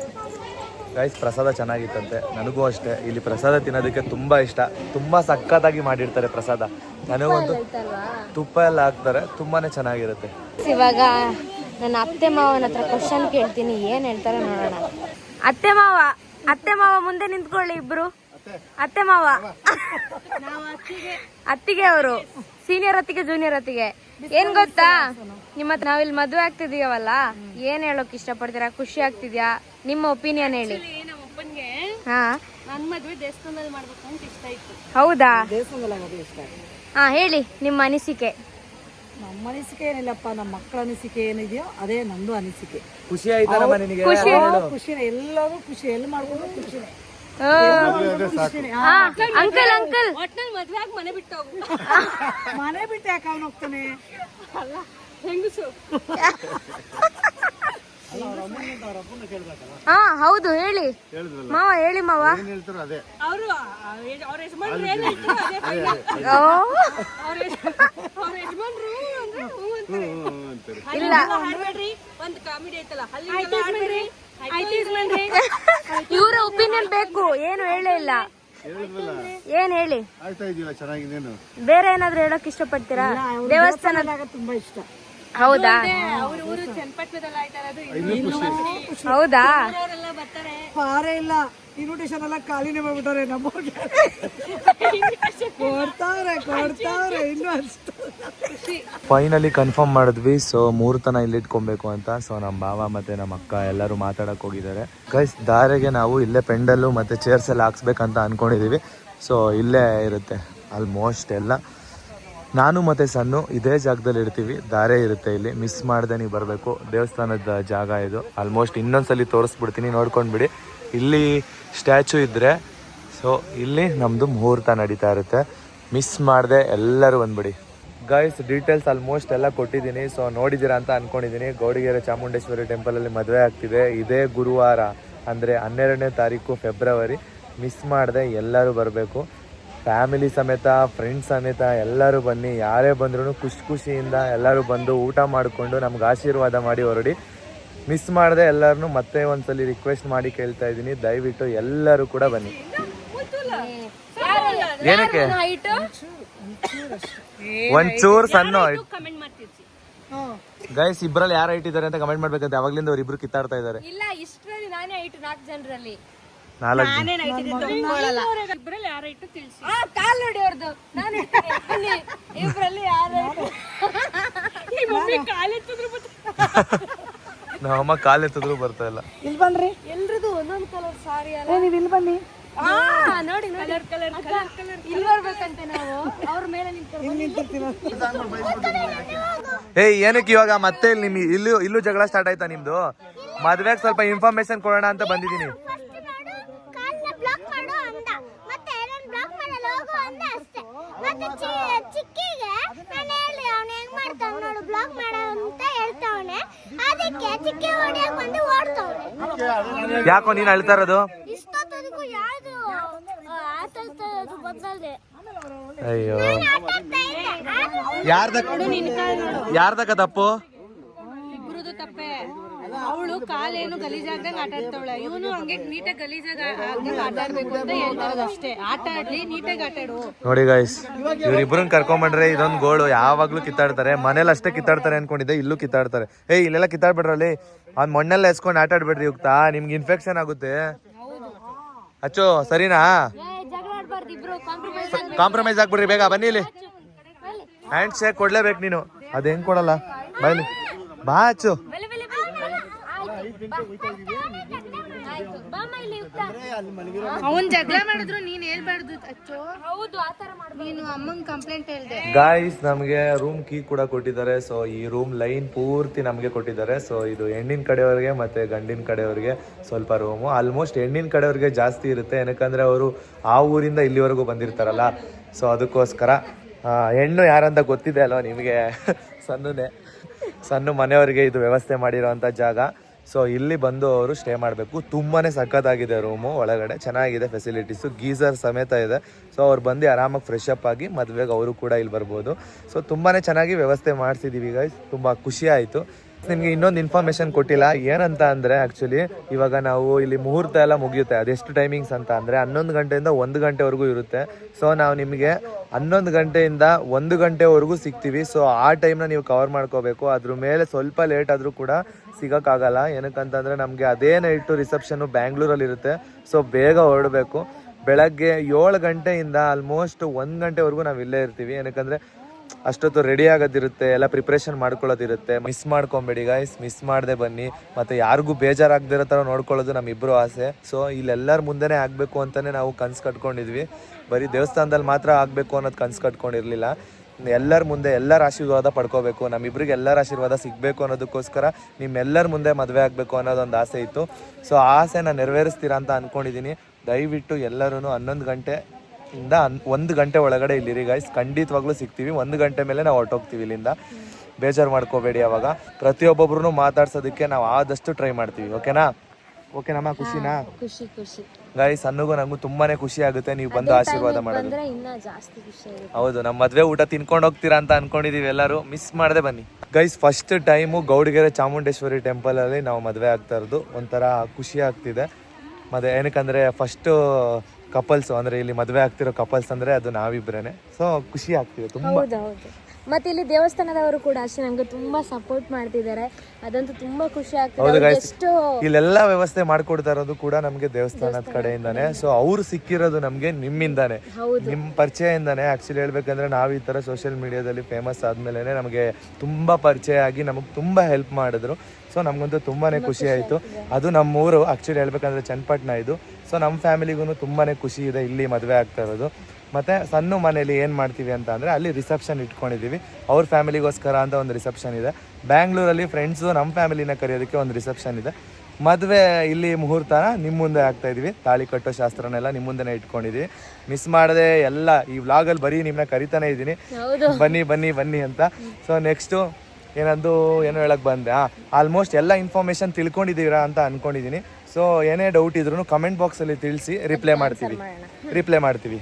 ಗೈಸ್ ಪ್ರಸಾದ ಚೆನ್ನಾಗಿತ್ತಂತೆ. ನನಗೂ ಅಷ್ಟೇ. ಇಲ್ಲಿ ಪ್ರಸಾದ ತಿನ್ನೋದಕ್ಕೆ ತುಂಬಾ ಇಷ್ಟ. ತುಂಬಾ ಸಕ್ಕತ್ತಾಗಿ ಮಾಡಿರ್ತಾರೆ ಪ್ರಸಾದ. ನನಗಂತೂ ಆಯ್ತಲ್ವಾ ತುಪ್ಪ ಎಲ್ಲ ಹಾಕ್ತಾರೆ. ತುಂಬಾನೇ ಚೆನ್ನಾಗಿರುತ್ತೆ. ಇವಾಗ ನನ್ನ ಅತ್ತೆ ಮಾವನ ಹತ್ರ ಕ್ವಶನ್ ಕೇಳ್ತೀನಿ. ಏನ್ ಹೇಳ್ತಾರೆ ನೋಡೋಣ. ಅತ್ತೆ ಮಾವ ಅತ್ತೆ ಮಾವ ಮುಂದೆ ನಿಂತ್ಕೊಳ್ಳಿ ಇಬ್ರು. ಅತ್ತೆ ಮಾವ. ಅತ್ತಿಗೆ ಅವರು. ಸೀನಿಯರ್ ಅತ್ತಿಗೆ ಜೂನಿಯರ್ ಅತ್ತಿಗೆ. ಏನ್ ಗೊತ್ತಾ? ನಿಮ್ಮ ನಾವಿಲ್ಲಿ ಮದುವೆ ಆಗ್ತಿದೀವಲ್ಲ? ಏನ್ ಹೇಳೋಕ್ ಇಷ್ಟಪಡ್ತೀರಾ? ಖುಷಿ ಆಗ್ತಿದ್ಯಾ? ನಿಮ್ಮ ಒಪಿನಿಯನ್ ಹೇಳಿ. ನಮ್ಮ ಅಪ್ಪನ್ಗೆ ಹಾ. ನನ್ ಮದ್ವೆ ದೇವಸ್ಥಾನದಲ್ಲಿ ಮಾಡ್ಬೇಕು ಅಂತ ಇಷ್ಟ ಇತ್ತು. ಹೌದಾ? ದೇವಸ್ಥಾನದಲ್ಲಿ ಆಗೋದು ಇಷ್ಟ ಹಾ ಹೇಳಿ. ನಿಮ್ಮ ಅನಿಸಿಕೆ. ನಮ್ಮ ಅನಿಸಿಕೆ ಏನಿಲ್ಲಪ್ಪ ನಮ್ಮ ಮಕ್ಕಳ ಅನಿಸಿಕೆ ಏನಿದೆಯೋ ಅದೇ ನಂದು ಅನಿಸಿಕೆ. ಖುಷಿ ನಿನಗೆ ಖುಷಿ. ಖುಷಿನೇ ಎಲ್ಲರೂ ಖುಷಿ. ಎಲ್ಲಿ ಮಾಡ್ಕೊಂಡು ಖುಷಿನೇ. ಆ, ಅಂಕಲ್ ಅಂಕಲ್. ಒಟ್ನಲ್ಲಿ ಮದ್ವೆ ಆಗಿ ಮನೆ ಬಿಟ್ಟು ಹೋಗು. ಮನೆ ಬಿಟ್ಟು ಯಾಕೆ ಅವನು ಹೋಗ್ತಾನೆ? ಹೆಂಗಸು? ಹಾ ಹೌದು ಹೇಳಿ. ಮಾವ ಹೇಳಿ ಮಾವ. ಏನ್ ಹೇಳ್ತಾರೋ ಅದೇ. ಅವರು ಅವ್ರ ಯಜಮಾನ್ರು ಏನ್ ಅದೇ ಓ, ಅವ್ರ ಯಜ- ಅವ್ರ ಯಜಮಾನ್ರು ಅಂದ್ರೆ ಇಲ್ಲ. ಒಂದ್ ಕಾಮಿಡಿ ಐತಲ್ಲ ಇವ್ರ ಒಪಿನಿಯನ್ ಬೇಕು ಏನು ಹೇಳೇ ಇಲ್ಲ. ಹೇಳಿದ್ವಲ್ಲ? ಏನ್ ಹೇಳಿ? ಬೇರೆ ಏನಾದ್ರು ಹೇಳಕ್ ಇಷ್ಟಪಡ್ತೀರಾ? ದೇವಸ್ಥಾನ ತುಂಬಾ ಇಷ್ಟ. ಹೌದಾ? ಹೌದಾ? ಪಾರೇ ಇಲ್ಲ. ಇನ್ವಿಟೇಷನ್ ಎಲ್ಲ ಖಾಲಿನೇ ಮಾಡ್ಬಿಟ್ಟಾರೆ ನಮ್ಮವ್ರಿಗೆ ಕೊಡ್ತಾವ್ರೆ ಕೊಡ್ತಾವ್ರೆ ಇನ್ನೂ ಅಷ್ಟು. ಫೈನಲಿ ಕನ್ಫರ್ಮ್ ಮಾಡಿದ್ವಿ ಸೊ ಮುಹೂರ್ತನ ಇಲ್ಲಿ ಇಟ್ಕೊಬೇಕು ಅಂತ. ಸೊ ನಮ್ಮ ಮಾವ ಮತ್ತೆ ನಮ್ಮ ಅಕ್ಕ ಎಲ್ಲರೂ ಮಾತಾಡಕ್ ಹೋಗಿದ್ದಾರೆ. ಗೈಸ್ ದಾರೆಗೆ ನಾವು ಇಲ್ಲೇ ಪೆಂಡಲ್ಲು ಮತ್ತೆ ಚೇರ್ಸ್ ಎಲ್ಲ ಹಾಕ್ಸ್ಬೇಕಂತ ಅನ್ಕೊಂಡಿದೀವಿ. ಸೊ ಇಲ್ಲೇ ಇರುತ್ತೆ ಆಲ್ಮೋಸ್ಟ್ ಎಲ್ಲ. ನಾನು ಮತ್ತೆ ಸಣ್ಣ ಇದೇ ಜಾಗದಲ್ಲಿ ಇರ್ತೀವಿ. ದಾರೆ ಇರುತ್ತೆ ಇಲ್ಲಿ. ಮಿಸ್ ಮಾಡದೆ ನೀವು ಬರಬೇಕು. ದೇವಸ್ಥಾನದ ಜಾಗ ಇದು. ಆಲ್ಮೋಸ್ಟ್ ಇನ್ನೊಂದ್ಸಲಿ ತೋರಿಸ್ಬಿಡ್ತೀನಿ. ನೋಡ್ಕೊಂಡ್ಬಿಡಿ ಇಲ್ಲಿ ಸ್ಟ್ಯಾಚು ಇದ್ದರೆ ಸೊ ಇಲ್ಲಿ ನಮ್ಮದು ಮುಹೂರ್ತ ನಡೀತಾ ಇರುತ್ತೆ. ಮಿಸ್ ಮಾಡದೆ ಎಲ್ಲರೂ ಬಂದ್ಬಿಡಿ. ಗೈಸ್ ಡೀಟೇಲ್ಸ್ ಆಲ್ಮೋಸ್ಟ್ ಎಲ್ಲ ಕೊಟ್ಟಿದ್ದೀನಿ. ಸೊ ನೋಡಿದ್ದೀರಾ ಅಂತ ಅನ್ಕೊಂಡಿದ್ದೀನಿ. ಗೌಡಿಗೆರೆ ಚಾಮುಂಡೇಶ್ವರಿ ಟೆಂಪಲಲ್ಲಿ ಮದುವೆ ಆಗ್ತಿದೆ. ಇದೇ ಗುರುವಾರ, ಅಂದರೆ ಹನ್ನೆರಡನೇ ತಾರೀಕು ಫೆಬ್ರವರಿ ಮಿಸ್ ಮಾಡದೆ ಎಲ್ಲರೂ ಬರಬೇಕು. ಫ್ಯಾಮಿಲಿ ಸಮೇತ ಫ್ರೆಂಡ್ಸ್ ಸಮೇತ ಎಲ್ಲರೂ ಬನ್ನಿ. ಯಾರೇ ಬಂದ್ರೂ ಖುಷಿ ಖುಷಿಯಿಂದ ಎಲ್ಲರೂ ಬಂದು ಊಟ ಮಾಡಿಕೊಂಡು ನಮ್ಗೆ ಆಶೀರ್ವಾದ ಮಾಡಿ ಹೊರಡಿ. ಮಿಸ್ ಮಾಡದೆ ಎಲ್ಲರನ್ನೂ ಮತ್ತೆ ಒಂದ್ಸಲಿ ರಿಕ್ವೆಸ್ಟ್ ಮಾಡಿ ಕೇಳ್ತಾ ಇದ್ದೀನಿ. ದಯವಿಟ್ಟು ಎಲ್ಲರೂ ಕೂಡ ಬನ್ನಿ. ಏನಕ್ಕೆ? ಒಂಚೂರು ಸಣ್ಣ ಗೈಸ್ ಇಬ್ಬರಲ್ಲಿ ಯಾರು ಇಟ್ಟಿದ್ದಾರೆ ಅಂತ ಕಮೆಂಟ್ ಮಾಡ್ಬೇಕಂತ ಅವಾಗ್ಲಿಂದ ಅವ್ರು ಇಬ್ರು ಕಿತ್ತಾಡ್ತಾ ಇದ್ದಾರೆ? ಇಲ್ಲ, ಇಷ್ಟರಲ್ಲಿ ನಾನೇ ನಾಲ್ಕು ಜನರಲ್ಲಿ. ನಾಲ್ಕು ಆ ಕಾಲ್ ನೋಡಿ ಅವ್ರದ್ದು ನಾನು. ಇಬ್ರಲ್ಲಿ ಕಾಲೆತ್ತಿದ್ರು ಬರ್ತಾ ಇಲ್ಲ. ಇಲ್ಲಿ ಬನ್ರಿ. ಎಲ್ರದು ಒಂದೊಂದು ಕಲರ್ ಸಾರಿ ಅಲ್ಲ. ಏ, ನೀವ್ ಇಲ್ಲಿ ಬನ್ನಿ. ಆ, ನೋಡಿ ನೋಡಿ. ಕಲರ್ ಕಲರ್ ಇಲ್ಲಿ ಬರ್ಬೇಕಂತೆ ನಾವು. ಅವ್ರ ಮೇಲೆ ಏಯ್ ಏನಕ್ಕೆ ಇವಾಗ ಮತ್ತೆ ಇಲ್ಲಿ ನಿಮ್ ಇಲ್ಲೂ ಇಲ್ಲೂ ಜಗಳ ಸ್ಟಾರ್ಟ್ ಆಯ್ತಾ ನಿಮ್ದು? ಮದ್ವೆಗೆ ಸ್ವಲ್ಪ ಇನ್ಫಾರ್ಮೇಶನ್ ಕೊಡೋಣ ಅಂತ ಬಂದಿದ್ದೀನಿ ಬ್ಲಾಕ್ ಮಾಡು ಅಂದ ಮತ್ತೆ ನಾನು ಬ್ಲಾಕ್ ಮಾಡಲ್ಲ ಹೋಗು ಅಂದೆ ಅಷ್ಟೇ ಮತ್ತೆ ಚಿ- ಚಿಕ್ಕಿಗೆ ನಾನು ಹೇಳಿ ಅವನು ಹೆಂಗ್ ಮಾಡ್ತಾವ್ ನೋಡು ಬ್ಲಾಕ್ ಮಾಡೋ ಅಂತ ಹೇಳ್ತಾವನೆ. ಅದಕ್ಕೆ ಚಿಕ್ಕಿ ಹೊಡಿಯಕ್ ಬಂದು ಓಡ್ತಾವನೆ. ಯಾಕೋ ನೀನ್ ಅಳ್ತಾ ಇರೋದು? ಇಷ್ಟೊತ್ತದಕ್ಕೂ ಯಾವ್ದು ಆತದ್ದು ಬದಲದೆ ಅಯ್ಯೋ. ಯಾರ್ದಕ್ಕ ಯಾರ್ದಕ್ಕ ತಪ್ಪು? ಇಬ್ರುದು ತಪ್ಪೆ. ಅವಳು ಕಾಲೇನು ಗಲೀಜಾಗ್ದಂಗ್ ಆಟ ಆಡ್ತಾವಳ ಇವನು ಹಂಗೆ ನೀಟಾಗಿ ಗಲೀಜಾಗ ಆಗ್ದಂಗ್ ಆಟ ಆಡ್ಬೇಕು ಅಂತ ಹೇಳ್ತಾರದು ಅಷ್ಟೇ. ಆಟ ಆಡ್ಲಿ ನೀಟಾಗಿ ಆಟ ಆಡು ನೋಡಿ ಗಾಯ್ಸ್ ಇವ್ರಿಬ್ರನ್ನ ಕರ್ಕೊಂಡ್ಬಂದ್ರೆ ಇದೊಂದು ಗೋಳು ಯಾವಾಗ್ಲೂ ಕಿತ್ತಾಡ್ತಾರೆ. ಮನೇಲಿ ಅಷ್ಟೇ ಕಿತ್ತಾಡ್ತಾರೆ ಅನ್ಕೊಂಡಿದ್ದೆ ಇಲ್ಲೂ ಕಿತ್ತಾಡ್ತಾರೆ. ಏಯ್ ಇಲ್ಲೆಲ್ಲ ಕಿತ್ತಾಡ್ಬಿಡ್ರಲ್ಲಿ ಅವ್ನ್ ಮಣ್ಣೆಲ್ಲ ಎಸ್ಕೊಂಡು ಆಟ ಆಡ್ಬೇಡ್ರಿ ಯುಕ್ತ ನಿಮ್ಗೆ ಇನ್ಫೆಕ್ಷನ್ ಆಗುತ್ತೆ. ಅಚ್ಚು ಸರಿನಾ? ಕಾಂಪ್ರಮೈಸ್ ಕಾಂಪ್ರಮೈಸ್ ಆಗ್ಬಿಡ್ರಿ ಬೇಗ ಬನ್ನಿ ಇಲ್ಲಿ. ಹ್ಯಾಂಡ್ ಶೇಕ್ ಕೊಡ್ಲೇಬೇಕು ನೀನು. ಅದೇನ್ ಹೆಂಗ್ ಕೊಡಲ್ಲ ಬಾಯ್ಲಿ ಬಾ ಅಚ್ಚು ಬೆಲೆ ಬೆಲೆ ಬೆಲೆ ಆಯ್ತು ಬಾ. ಆಯ್ತು ಬಾಮ ಇಲ್ಲಿ ಯುಕ್ತ ಅವನ್ ಜಗಳ ಮಾಡಿದ್ರು ನೀನ್ ಹೇಳ್ಬಾರ್ದು ಅಚ್ಚೋ. ಹೌದು ಆತರ ಮಾಡ್ಬಾರ್ದು. ನೀನು ಅಮ್ಮಂಗ್ ಕಂಪ್ಲೇಂಟ್ ಹೇಳ್ದೆ. ಗಾಯ್ಸ್ ನಮಗೆ ರೂಮ್ ಕೀ ಕೂಡ ಕೊಟ್ಟಿದ್ದಾರೆ. ಸೊ ಈ ರೂಮ್ ಲೈನ್ ಪೂರ್ತಿ ನಮಗೆ ಕೊಟ್ಟಿದ್ದಾರೆ. ಸೊ ಇದು ಹೆಣ್ಣಿನ ಕಡೆಯವರಿಗೆ ಮತ್ತೆ ಗಂಡಿನ ಕಡೆಯವರಿಗೆ ಸ್ವಲ್ಪ ರೂಮು ಆಲ್ಮೋಸ್ಟ್ ಹೆಣ್ಣಿನ ಕಡೆಯವರಿಗೆ ಜಾಸ್ತಿ ಇರುತ್ತೆ. ಏನಕ್ಕಂದ್ರೆ ಅವರು ಆ ಊರಿಂದ ಇಲ್ಲಿವರೆಗೂ ಬಂದಿರ್ತಾರಲ್ಲ. ಸೊ ಅದಕ್ಕೋಸ್ಕರ ಹೆಣ್ಣು ಯಾರಂತ ಗೊತ್ತಿದೆ ಅಲ್ವಾ ನಿಮಗೆ? ಸಣ್ಣನೇ ಸಣ್ಣ ಮನೆಯವರಿಗೆ ಇದು ವ್ಯವಸ್ಥೆ ಮಾಡಿರೋವಂಥ ಜಾಗ. ಸೊ ಇಲ್ಲಿ ಬಂದು ಅವರು ಸ್ಟೇ ಮಾಡಬೇಕು. ತುಂಬಾ ಸಖತ್ತಾಗಿದೆ ರೂಮು ಒಳಗಡೆ. ಚೆನ್ನಾಗಿದೆ ಫೆಸಿಲಿಟೀಸು ಗೀಸರ್ ಸಮೇತ ಇದೆ. ಸೊ ಅವ್ರು ಬಂದು ಆರಾಮಾಗಿ ಫ್ರೆಶ್ ಆಗಿ ಮದುವೆಗೆ ಅವರು ಕೂಡ ಇಲ್ಲಿ ಬರ್ಬೋದು. ಸೊ ತುಂಬಾ ಚೆನ್ನಾಗಿ ವ್ಯವಸ್ಥೆ ಮಾಡಿಸಿದ್ದೀವಿ ಗೈಸ್ ತುಂಬ ಖುಷಿ ಆಯಿತು. ನಿಮಗೆ ಇನ್ನೊಂದು ಇನ್ಫಾರ್ಮೇಶನ್ ಕೊಟ್ಟಿಲ್ಲ. ಏನಂತ ಅಂದರೆ ಆ್ಯಕ್ಚುಲಿ ಇವಾಗ ನಾವು ಇಲ್ಲಿ ಮುಹೂರ್ತ ಎಲ್ಲ ಮುಗಿಯುತ್ತೆ. ಅದೆಷ್ಟು ಟೈಮಿಂಗ್ಸ್ ಅಂತ ಅಂದರೆ ಹನ್ನೊಂದು ಗಂಟೆಯಿಂದ ಒಂದು ಗಂಟೆವರೆಗೂ ಇರುತ್ತೆ. ಸೊ ನಾವು ನಿಮಗೆ ಹನ್ನೊಂದು ಗಂಟೆಯಿಂದ ಒಂದು ಗಂಟೆವರೆಗೂ ಸಿಗ್ತೀವಿ. ಸೊ ಆ ಟೈಮ್ನ ನೀವು ಕವರ್ ಮಾಡ್ಕೋಬೇಕು. ಅದ್ರ ಮೇಲೆ ಸ್ವಲ್ಪ ಲೇಟ್ ಆದರೂ ಕೂಡ ಸಿಗೋಕ್ಕಾಗಲ್ಲ. ಏನಕ್ಕಂತಂದರೆ ನಮಗೆ ಅದೇ ನೈಟು ರಿಸೆಪ್ಷನ್ನು ಬ್ಯಾಂಗ್ಳೂರಲ್ಲಿ ಇರುತ್ತೆ. ಸೊ ಬೇಗ ಹೊರಡಬೇಕು. ಬೆಳಗ್ಗೆ ಏಳು ಗಂಟೆಯಿಂದ ಆಲ್ಮೋಸ್ಟ್ ಒಂದು ಗಂಟೆವರೆಗೂ ನಾವು ಇಲ್ಲೇ ಇರ್ತೀವಿ. ಏನಕ್ಕಂದರೆ ಅಷ್ಟೊತ್ತು ರೆಡಿ ಆಗೋದಿರುತ್ತೆ, ಎಲ್ಲ ಪ್ರಿಪ್ರೇಷನ್ ಮಾಡ್ಕೊಳ್ಳೋದಿರುತ್ತೆ. ಮಿಸ್ ಮಾಡ್ಕೊಂಬೇಡಿ ಗಾಯ್ಸ್ ಮಿಸ್ ಮಾಡದೆ ಬನ್ನಿ. ಮತ್ತು ಯಾರಿಗೂ ಬೇಜಾರಾಗದಿರೋ ಥರ ನೋಡ್ಕೊಳ್ಳೋದು ನಮ್ಮಿಬ್ಬರು ಆಸೆ. ಸೊ ಇಲ್ಲೆಲ್ಲರ ಮುಂದೆನೇ ಆಗಬೇಕು ಅಂತಲೇ ನಾವು ಕನ್ಸು ಕಟ್ಕೊಂಡಿದ್ವಿ. ಬರೀ ದೇವಸ್ಥಾನದಲ್ಲಿ ಮಾತ್ರ ಆಗಬೇಕು ಅನ್ನೋದು ಕನ್ಸು ಕಟ್ಕೊಂಡಿರಲಿಲ್ಲ. ಎಲ್ಲರ ಮುಂದೆ ಎಲ್ಲರ ಆಶೀರ್ವಾದ ಪಡ್ಕೋಬೇಕು. ನಮ್ಮಿಬ್ರಿಗೆ ಎಲ್ಲರ ಆಶೀರ್ವಾದ ಸಿಗಬೇಕು ಅನ್ನೋದಕ್ಕೋಸ್ಕರ ನಿಮ್ಮೆಲ್ಲರ ಮುಂದೆ ಮದುವೆ ಆಗಬೇಕು ಅನ್ನೋದೊಂದು ಆಸೆ ಇತ್ತು. ಸೊ ಆ ಆಸೆನ ನೆರವೇರಿಸ್ತೀರಾ ಅಂತ ಅಂದ್ಕೊಂಡಿದ್ದೀನಿ ದಯವಿಟ್ಟು ಎಲ್ಲರೂ ಹನ್ನೊಂದು ಗಂಟೆ ಇಂದ ಒಂದು ಗಂಟೆ ಒಳಗಡೆ ಇಲ್ಲಿರಿ ಗೈಸ್ ಖಂಡಿತವಾಗ್ಲೂ ಸಿಗ್ತೀವಿ. ಒಂದು ಗಂಟೆ ಮೇಲೆ ನಾವು ಹೊರಟೋಗ್ತೀವಿ ಇಲ್ಲಿಂದ. ಬೇಜಾರು ಮಾಡ್ಕೋಬೇಡಿ ಅವಾಗ. ಪ್ರತಿಯೊಬ್ಬೊಬ್ರು ಮಾತಾಡ್ಸೋದಕ್ಕೆ ನಾವು ಆದಷ್ಟು ಟ್ರೈ ಮಾಡ್ತೀವಿ. ಓಕೆನಾ ಓಕೆನಮ್ಮ ಖುಷಿನಾ? ಖುಷಿ ಖುಷಿ. ಗೈಸ್ ಅನ್ನಗೂ ನಂಗೂ ತುಂಬಾನೇ ಖುಷಿ ಆಗುತ್ತೆ ನೀವು ಬಂದು ಆಶೀರ್ವಾದ ಮಾಡೋದು. ಹೌದು ನಮ್ಮ ಮದ್ವೆ ಊಟ ತಿನ್ಕೊಂಡು ಹೋಗ್ತೀರಾ ಅಂತ ಅನ್ಕೊಂಡಿದೀವಿ ಎಲ್ಲರೂ. ಮಿಸ್ ಮಾಡದೆ ಬನ್ನಿ. Guys first time Gowdagere Chamundeshwari temple ಅಲ್ಲಿ ನಾವು ಮದ್ವೆ ಆಗ್ತಾ ಇರೋದು. ಒಂಥರ ಖುಷಿ ಆಗ್ತಿದೆ. ಮತ್ತೆ ಏನಕ್ಕಂದ್ರೆ ಫಸ್ಟ್ ಕಪಲ್ಸ್ ಅಂದ್ರೆ ಇಲ್ಲಿ ಮದುವೆ ಆಗ್ತಿರೋ ಕಪಲ್ಸ್ ಅಂದ್ರೆ ಅದು ನಾವಿಬ್ರೇನೆ. ಸೊ ಖುಷಿ ಆಗ್ತಿದೆ ತುಂಬಾ. ಮತ್ತೆ ಇಲ್ಲಿ ದೇವಸ್ಥಾನದವರು ಕೂಡ ಅಷ್ಟೇ ನಮ್ಗೆ ತುಂಬಾ ಸಪೋರ್ಟ್ ಮಾಡ್ತಿದ್ದಾರೆ. ಅದಂತೂ ತುಂಬಾ ಖುಷಿ ಆಗ್ತದೆ. ಹೌದು ಗೈಸ್ ಎಷ್ಟು ಇಲ್ಲೆಲ್ಲ ವ್ಯವಸ್ಥೆ ಮಾಡ್ಕೊಡ್ತಾ ಇರೋದು ಕೂಡ ನಮ್ಗೆ ದೇವಸ್ಥಾನದ ಕಡೆಯಿಂದಾನೆ. ಸೊ ಅವ್ರು ಸಿಕ್ಕಿರೋದು ನಮ್ಗೆ ನಿಮ್ಮಿಂದಾನೆ. ನಿಮ್ ಪರಿಚಯದಿಂದಾನೆ ಆಕ್ಚುಲಿ ಹೇಳ್ಬೇಕಂದ್ರೆ ನಾವು ಈ ತರ ಸೋಷಿಯಲ್ ಮೀಡಿಯಾದಲ್ಲಿ ಫೇಮಸ್ ಆದ್ಮೇಲೆ ನಮಗೆ ತುಂಬಾ ಪರಿಚಯ ಆಗಿ ನಮಗೆ ತುಂಬಾ ಹೆಲ್ಪ್ ಮಾಡಿದ್ರು. ಸೊ ನಮ್ಗಂತೂ ತುಂಬಾನೇ ಖುಷಿ ಆಯ್ತು. ಅದು ನಮ್ಮ ಊರು ಆಕ್ಚುಲಿ ಹೇಳ್ಬೇಕಂದ್ರೆ ಚನ್ನಪಟ್ಟಣ ಇದು. ಸೊ ನಮ್ಮ ಫ್ಯಾಮಿಲಿಗೂ ತುಂಬಾನೇ ಖುಷಿ ಇದೆ ಇಲ್ಲಿ ಮದುವೆ ಆಗ್ತಾ ಇರೋದು. ಮತ್ತೆ ಸಣ್ಣ ಮನೇಲಿ ಏನು ಮಾಡ್ತೀವಿ ಅಂತ ಅಂದರೆ ಅಲ್ಲಿ ರಿಸೆಪ್ಷನ್ ಇಟ್ಕೊಂಡಿದ್ದೀವಿ. ಅವ್ರ ಫ್ಯಾಮಿಲಿಗೋಸ್ಕರ ಅಂತ ಒಂದು ರಿಸೆಪ್ಷನ್ ಇದೆ. ಬ್ಯಾಂಗ್ಳೂರಲ್ಲಿ ಫ್ರೆಂಡ್ಸು ನಮ್ಮ ಫ್ಯಾಮಿಲಿನ ಕರೆಯೋದಕ್ಕೆ ಒಂದು ರಿಸೆಪ್ಷನ್ ಇದೆ. ಮದುವೆ ಇಲ್ಲಿ ಮುಹೂರ್ತನ ನಿಮ್ಮ ಮುಂದೆ ಆಗ್ತಾ ಇದೀವಿ. ತಾಳಿ ಕಟ್ಟೋ ಶಾಸ್ತ್ರನೆಲ್ಲ ನಿಮ್ಮ ಮುಂದೆನೇ ಇಟ್ಕೊಂಡಿದ್ದೀವಿ ಮಿಸ್ ಮಾಡದೆ ಎಲ್ಲ ಈ ವ್ಲಾಗಲ್ಲಿ ಬರೀ ನಿಮ್ಮನ್ನ ಕರಿತಾನೆ ಇದ್ದೀನಿ. ಬನ್ನಿ ಬನ್ನಿ ಬನ್ನಿ ಅಂತ. ಸೊ ನೆಕ್ಸ್ಟು ಏನಂದು ಏನೋ ಹೇಳಕ್ ಬಂದೆ? ಹಾಂ ಆಲ್ಮೋಸ್ಟ್ ಎಲ್ಲ ಇನ್ಫಾರ್ಮೇಷನ್ ತಿಳ್ಕೊಂಡಿದ್ದೀರಾ ಅಂತ ಅನ್ಕೊಂಡಿದ್ದೀನಿ ಸೊ ಏನೇ ಡೌಟ್ ಇದ್ರೂ ಕಮೆಂಟ್ ಬಾಕ್ಸಲ್ಲಿ ತಿಳಿಸಿ ರಿಪ್ಲೈ ಮಾಡ್ತೀವಿ. ರಿಪ್ಲೈ ಮಾಡ್ತೀವಿ.